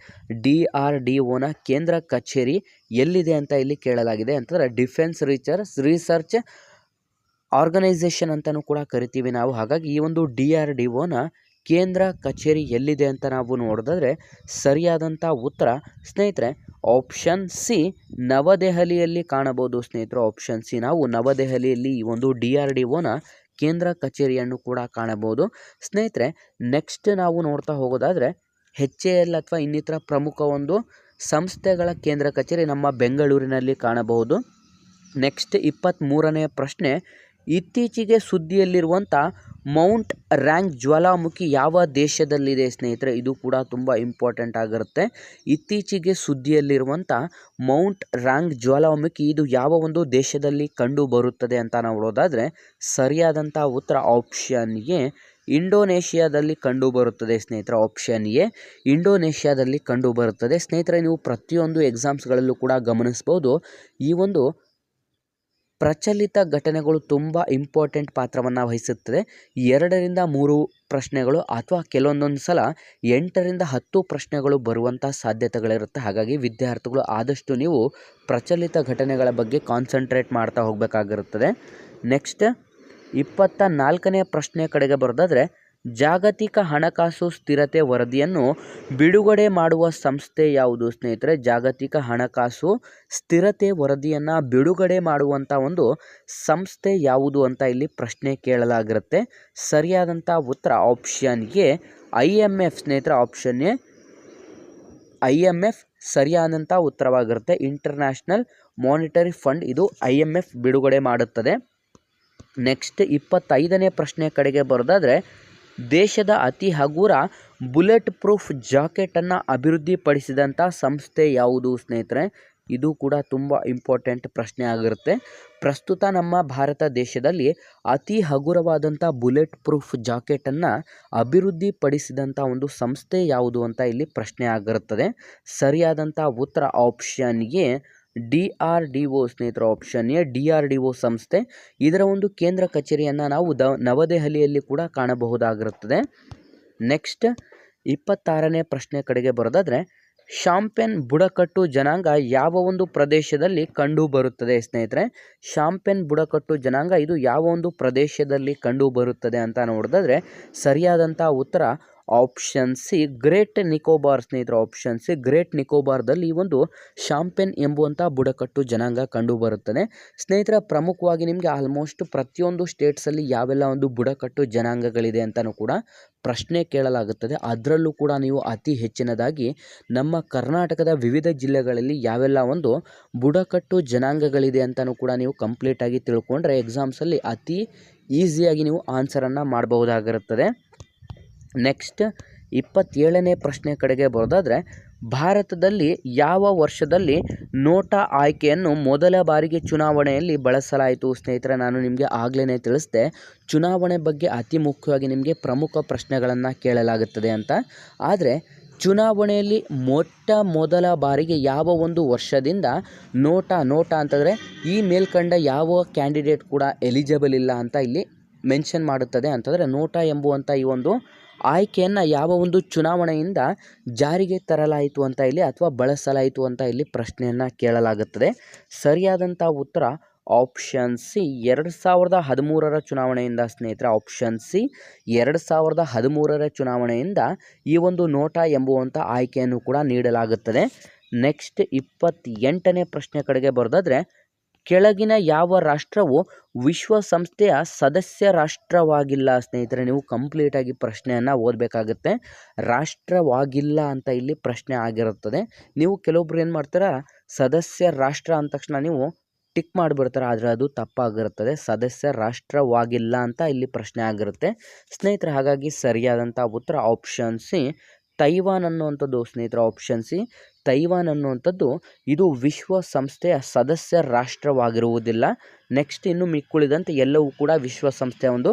ಡಿ ಆರ್ ಡಿ ಒನ ಕೇಂದ್ರ ಕಚೇರಿ ಎಲ್ಲಿದೆ ಅಂತ ಇಲ್ಲಿ ಕೇಳಲಾಗಿದೆ ಅಂತಂದರೆ ಡಿಫೆನ್ಸ್ ರಿಚರ್ಸ್ ರಿಸರ್ಚ್ ಆರ್ಗನೈಸೇಷನ್ ಅಂತಲೂ ಕೂಡ ಕರಿತೀವಿ ನಾವು. ಹಾಗಾಗಿ ಈ ಒಂದು ಡಿ ಆರ್ ಡಿ ಒನ ಕೇಂದ್ರ ಕಚೇರಿ ಎಲ್ಲಿದೆ ಅಂತ ನಾವು ನೋಡಿದ್ರೆ ಸರಿಯಾದಂಥ ಉತ್ತರ ಸ್ನೇಹಿತರೆ, ಆಪ್ಷನ್ ಸಿ ನವದೆಹಲಿಯಲ್ಲಿ ಕಾಣಬಹುದು ಸ್ನೇಹಿತರು. ಆಪ್ಷನ್ ಸಿ ನಾವು ನವದೆಹಲಿಯಲ್ಲಿ ಈ ಒಂದು ಡಿ ಆರ್ ಡಿ ಒನ ಕೇಂದ್ರ ಕಚೇರಿಯನ್ನು ಕೂಡ ಕಾಣಬಹುದು. ಸ್ನೇಹಿತರೆ ನೆಕ್ಸ್ಟ್ ನಾವು ನೋಡ್ತಾ ಹೋಗೋದಾದರೆ ಹೆಚ್ ಎ ಎಲ್ ಅಥವಾ ಇನ್ನಿತರ ಪ್ರಮುಖ ಒಂದು ಸಂಸ್ಥೆಗಳ ಕೇಂದ್ರ ಕಚೇರಿ ನಮ್ಮ ಬೆಂಗಳೂರಿನಲ್ಲಿ ಕಾಣಬಹುದು. ನೆಕ್ಸ್ಟ್ ಇಪ್ಪತ್ತ್ಮೂರನೇ ಪ್ರಶ್ನೆ, ಇತ್ತೀಚೆಗೆ ಸುದ್ದಿಯಲ್ಲಿರುವಂಥ ಮೌಂಟ್ ರ್ಯಾಂಕ್ ಜ್ವಾಲಾಮುಖಿ ಯಾವ ದೇಶದಲ್ಲಿದೆ ಸ್ನೇಹಿತರೆ? ಇದು ಕೂಡ ತುಂಬ ಇಂಪಾರ್ಟೆಂಟ್ ಆಗಿರುತ್ತೆ. ಇತ್ತೀಚೆಗೆ ಸುದ್ದಿಯಲ್ಲಿರುವಂಥ ಮೌಂಟ್ ರ್ಯಾಂಕ್ ಜ್ವಾಲಾಮುಖಿ ಇದು ಯಾವ ಒಂದು ದೇಶದಲ್ಲಿ ಕಂಡು ಬರುತ್ತದೆ ಅಂತ ನಾವು ನೋಡೋದಾದರೆ ಸರಿಯಾದಂಥ ಉತ್ತರ ಆಪ್ಷನ್ ಎ ಇಂಡೋನೇಷ್ಯಾದಲ್ಲಿ ಕಂಡು ಬರುತ್ತದೆ ಸ್ನೇಹಿತರೆ ಆಪ್ಷನ್ ಎ ಇಂಡೋನೇಷ್ಯಾದಲ್ಲಿ ಕಂಡು ಬರುತ್ತದೆ. ಸ್ನೇಹಿತರೆ, ನೀವು ಪ್ರತಿಯೊಂದು ಎಕ್ಸಾಮ್ಸ್ಗಳಲ್ಲೂ ಕೂಡ ಗಮನಿಸ್ಬೋದು. ಈ ಒಂದು ಪ್ರಚಲಿತ ಘಟನೆಗಳು ತುಂಬ ಇಂಪಾರ್ಟೆಂಟ್ ಪಾತ್ರವನ್ನು ವಹಿಸುತ್ತದೆ. ಎರಡರಿಂದ ಮೂರು ಪ್ರಶ್ನೆಗಳು ಅಥವಾ ಕೆಲವೊಂದೊಂದು ಸಲ ಎಂಟರಿಂದ ಹತ್ತು ಪ್ರಶ್ನೆಗಳು ಬರುವಂಥ ಸಾಧ್ಯತೆಗಳಿರುತ್ತೆ. ಹಾಗಾಗಿ ವಿದ್ಯಾರ್ಥಿಗಳು ಆದಷ್ಟು ನೀವು ಪ್ರಚಲಿತ ಘಟನೆಗಳ ಬಗ್ಗೆ ಕಾನ್ಸಂಟ್ರೇಟ್ ಮಾಡ್ತಾ ಹೋಗಬೇಕಾಗಿರುತ್ತದೆ. ನೆಕ್ಸ್ಟ್ ಇಪ್ಪತ್ತ ನಾಲ್ಕನೇ ಪ್ರಶ್ನೆ ಕಡೆಗೆ ಬರೋದಾದರೆ ಜಾಗತಿಕ ಹಣಕಾಸು ಸ್ಥಿರತೆ ವರದಿಯನ್ನು ಬಿಡುಗಡೆ ಮಾಡುವ ಸಂಸ್ಥೆ ಯಾವುದು ಸ್ನೇಹಿತರೆ? ಜಾಗತಿಕ ಹಣಕಾಸು ಸ್ಥಿರತೆ ವರದಿಯನ್ನು ಬಿಡುಗಡೆ ಮಾಡುವಂಥ ಒಂದು ಸಂಸ್ಥೆ ಯಾವುದು ಅಂತ ಇಲ್ಲಿ ಪ್ರಶ್ನೆ ಕೇಳಲಾಗಿರುತ್ತೆ. ಸರಿಯಾದಂಥ ಉತ್ತರ option A I M F ಸ್ನೇಹಿತರೆ option A I M F ಸರಿಯಾದಂಥ ಉತ್ತರವಾಗಿರುತ್ತೆ. ಇಂಟರ್ನ್ಯಾಷನಲ್ ಮಾನಿಟರಿ ಫಂಡ್ ಇದು ಐ ಎಂ ಎಫ್ ಬಿಡುಗಡೆ ಮಾಡುತ್ತದೆ. ನೆಕ್ಸ್ಟ್ ಇಪ್ಪತ್ತೈದನೇ ಪ್ರಶ್ನೆ ಕಡೆಗೆ ಬರೋದಾದರೆ ದೇಶದ ಅತಿ ಹಗುರ ಬುಲೆಟ್ ಪ್ರೂಫ್ ಜಾಕೆಟನ್ನು ಅಭಿವೃದ್ಧಿಪಡಿಸಿದಂಥ ಸಂಸ್ಥೆ ಯಾವುದು ಸ್ನೇಹಿತರೆ? ಇದು ಕೂಡ ತುಂಬ ಇಂಪಾರ್ಟೆಂಟ್ ಪ್ರಶ್ನೆ ಆಗಿರುತ್ತೆ. ಪ್ರಸ್ತುತ ನಮ್ಮ ಭಾರತ ದೇಶದಲ್ಲಿ ಅತಿ ಹಗುರವಾದಂಥ ಬುಲೆಟ್ ಪ್ರೂಫ್ ಜಾಕೆಟನ್ನು ಅಭಿವೃದ್ಧಿಪಡಿಸಿದಂಥ ಒಂದು ಸಂಸ್ಥೆ ಯಾವುದು ಅಂತ ಇಲ್ಲಿ ಪ್ರಶ್ನೆ ಆಗಿರುತ್ತದೆ. ಸರಿಯಾದಂಥ ಉತ್ತರ option A D R D O ಸ್ನೇಹಿತರ option A, D R D O ಸಂಸ್ಥೆ. ಇದರ ಒಂದು ಕೇಂದ್ರ ಕಚೇರಿಯನ್ನು ನಾವು ದ, ನವದೆಹಲಿಯಲ್ಲಿ ಕೂಡ ಕಾಣಬಹುದಾಗಿರುತ್ತದೆ. ನೆಕ್ಸ್ಟ್ ಇಪ್ಪತ್ತಾರನೇ ಪ್ರಶ್ನೆ ಕಡೆಗೆ ಬರೋದಾದರೆ, ಶಾಂಪೆನ್ ಬುಡಕಟ್ಟು ಜನಾಂಗ ಯಾವ ಒಂದು ಪ್ರದೇಶದಲ್ಲಿ ಕಂಡು ಬರುತ್ತದೆ ಸ್ನೇಹಿತರೆ? ಶಾಂಪೆನ್ ಬುಡಕಟ್ಟು ಜನಾಂಗ ಇದು ಯಾವ ಒಂದು ಪ್ರದೇಶದಲ್ಲಿ ಕಂಡು ಬರುತ್ತದೆ ಅಂತ ನೋಡಿದ್ರೆ ಸರಿಯಾದಂಥ ಉತ್ತರ ಆಪ್ಷನ್ ಸಿ ಗ್ರೇಟ್ ನಿಕೋಬಾರ್ ಸ್ನೇಹಿತರ ಆಪ್ಷನ್ ಸಿ ಗ್ರೇಟ್ ನಿಕೋಬಾರ್ದಲ್ಲಿ ಒಂದು ಶಾಂಪೆನ್ ಎಂಬುವಂಥ ಬುಡಕಟ್ಟು ಜನಾಂಗ ಕಂಡು ಬರುತ್ತದೆ. ಸ್ನೇಹಿತರ, ಪ್ರಮುಖವಾಗಿ ನಿಮಗೆ ಆಲ್ಮೋಸ್ಟ್ ಪ್ರತಿಯೊಂದು ಸ್ಟೇಟ್ಸಲ್ಲಿ ಯಾವೆಲ್ಲ ಒಂದು ಬುಡಕಟ್ಟು ಜನಾಂಗಗಳಿದೆ ಅಂತಲೂ ಕೂಡ ಪ್ರಶ್ನೆ ಕೇಳಲಾಗುತ್ತದೆ. ಅದರಲ್ಲೂ ಕೂಡ ನೀವು ಅತಿ ಹೆಚ್ಚಿನದಾಗಿ ನಮ್ಮ ಕರ್ನಾಟಕದ ವಿವಿಧ ಜಿಲ್ಲೆಗಳಲ್ಲಿ ಯಾವೆಲ್ಲ ಒಂದು ಬುಡಕಟ್ಟು ಜನಾಂಗಗಳಿದೆ ಅಂತಲೂ ಕೂಡ ನೀವು ಕಂಪ್ಲೀಟಾಗಿ ತಿಳ್ಕೊಂಡ್ರೆ ಎಕ್ಸಾಮ್ಸಲ್ಲಿ ಅತಿ ಈಸಿಯಾಗಿ ನೀವು ಆನ್ಸರನ್ನು ಮಾಡಬಹುದಾಗಿರುತ್ತದೆ. ನೆಕ್ಸ್ಟ್ ಇಪ್ಪತ್ತೇಳನೇ ಪ್ರಶ್ನೆ ಕಡೆಗೆ ಬರೋದಾದರೆ, ಭಾರತದಲ್ಲಿ ಯಾವ ವರ್ಷದಲ್ಲಿ ನೋಟಾ ಆಯ್ಕೆಯನ್ನು ಮೊದಲ ಬಾರಿಗೆ ಚುನಾವಣೆಯಲ್ಲಿ ಬಳಸಲಾಯಿತು? ಸ್ನೇಹಿತರೆ, ನಾನು ನಿಮಗೆ ಆಗ್ಲೇ ತಿಳಿಸಿದೆ, ಚುನಾವಣೆ ಬಗ್ಗೆ ಅತಿ ಮುಖ್ಯವಾಗಿ ನಿಮಗೆ ಪ್ರಮುಖ ಪ್ರಶ್ನೆಗಳನ್ನು ಕೇಳಲಾಗುತ್ತದೆ ಅಂತ. ಆದರೆ, ಚುನಾವಣೆಯಲ್ಲಿ ಮೊಟ್ಟ ಮೊದಲ ಬಾರಿಗೆ ಯಾವ ಒಂದು ವರ್ಷದಿಂದ ನೋಟಾ ನೋಟಾ ಅಂತಂದರೆ ಈ ಮೇಲ್ಕಂಡ ಯಾವ ಕ್ಯಾಂಡಿಡೇಟ್ ಕೂಡ ಎಲಿಜಿಬಲ್ ಇಲ್ಲ ಅಂತ ಇಲ್ಲಿ ಮೆನ್ಷನ್ ಮಾಡುತ್ತದೆ. ಅಂತಂದರೆ ನೋಟಾ ಎಂಬುವಂಥ ಈ ಒಂದು ಆಯ್ಕೆಯನ್ನು ಯಾವ ಒಂದು ಚುನಾವಣೆಯಿಂದ ಜಾರಿಗೆ ತರಲಾಯಿತು ಅಂತ ಇಲ್ಲಿ ಅಥವಾ ಬಳಸಲಾಯಿತು ಅಂತ ಇಲ್ಲಿ ಪ್ರಶ್ನೆಯನ್ನು ಕೇಳಲಾಗುತ್ತದೆ. ಸರಿಯಾದಂಥ ಉತ್ತರ ಆಪ್ಷನ್ ಸಿ ಎರಡು ಸಾವಿರದ ಹದಿಮೂರರ ಚುನಾವಣೆಯಿಂದ ಸ್ನೇಹಿತರೆ ಆಪ್ಷನ್ ಸಿ ಎರಡು ಸಾವಿರದ ಹದಿಮೂರರ ಚುನಾವಣೆಯಿಂದ ಈ ಒಂದು ನೋಟಾ ಎಂಬುವಂಥ ಆಯ್ಕೆಯನ್ನು ಕೂಡ ನೀಡಲಾಗುತ್ತದೆ. ನೆಕ್ಸ್ಟ್ ಇಪ್ಪತ್ತೆಂಟನೇ ಪ್ರಶ್ನೆ ಕಡೆಗೆ ಬರೋದಾದರೆ ಕೆಳಗಿನ ಯಾವ ರಾಷ್ಟ್ರವು ವಿಶ್ವಸಂಸ್ಥೆಯ ಸದಸ್ಯ ರಾಷ್ಟ್ರವಾಗಿಲ್ಲ, ಸ್ನೇಹಿತರೆ. ನೀವು ಕಂಪ್ಲೀಟಾಗಿ ಪ್ರಶ್ನೆಯನ್ನು ಓದಬೇಕಾಗುತ್ತೆ. ರಾಷ್ಟ್ರವಾಗಿಲ್ಲ ಅಂತ ಇಲ್ಲಿ ಪ್ರಶ್ನೆ ಆಗಿರುತ್ತದೆ. ನೀವು ಕೆಲವೊಬ್ರು ಏನು ಮಾಡ್ತಾರೆ? ಸದಸ್ಯ ರಾಷ್ಟ್ರ ಅಂದ ತಕ್ಷಣ ನೀವು ಟಿಕ್ ಮಾಡಿಬಿಡ್ತಾರೆ. ಆದರೆ ಅದು ತಪ್ಪಾಗಿರುತ್ತದೆ. ಸದಸ್ಯ ರಾಷ್ಟ್ರವಾಗಿಲ್ಲ ಅಂತ ಇಲ್ಲಿ ಪ್ರಶ್ನೆ ಆಗಿರುತ್ತೆ. ಸ್ನೇಹಿತರೆ, ಹಾಗಾಗಿ ಸರಿಯಾದಂಥ ಉತ್ತರ ಆಪ್ಷನ್ ಸಿ. ತೈವಾನ್ ಅನ್ನುವಂಥದ್ದು, ಸ್ನೇಹಿತರ ಆಪ್ಷನ್ ಸಿ. ತೈವಾನ್ ಅನ್ನುವಂಥದ್ದು ಇದು ವಿಶ್ವಸಂಸ್ಥೆಯ ಸದಸ್ಯ ರಾಷ್ಟ್ರವಾಗಿರುವುದಿಲ್ಲ. ನೆಕ್ಸ್ಟ್ ಇನ್ನು ಮಿಕ್ಕುಳಿದಂತೆ ಎಲ್ಲವೂ ಕೂಡ ವಿಶ್ವಸಂಸ್ಥೆಯ ಒಂದು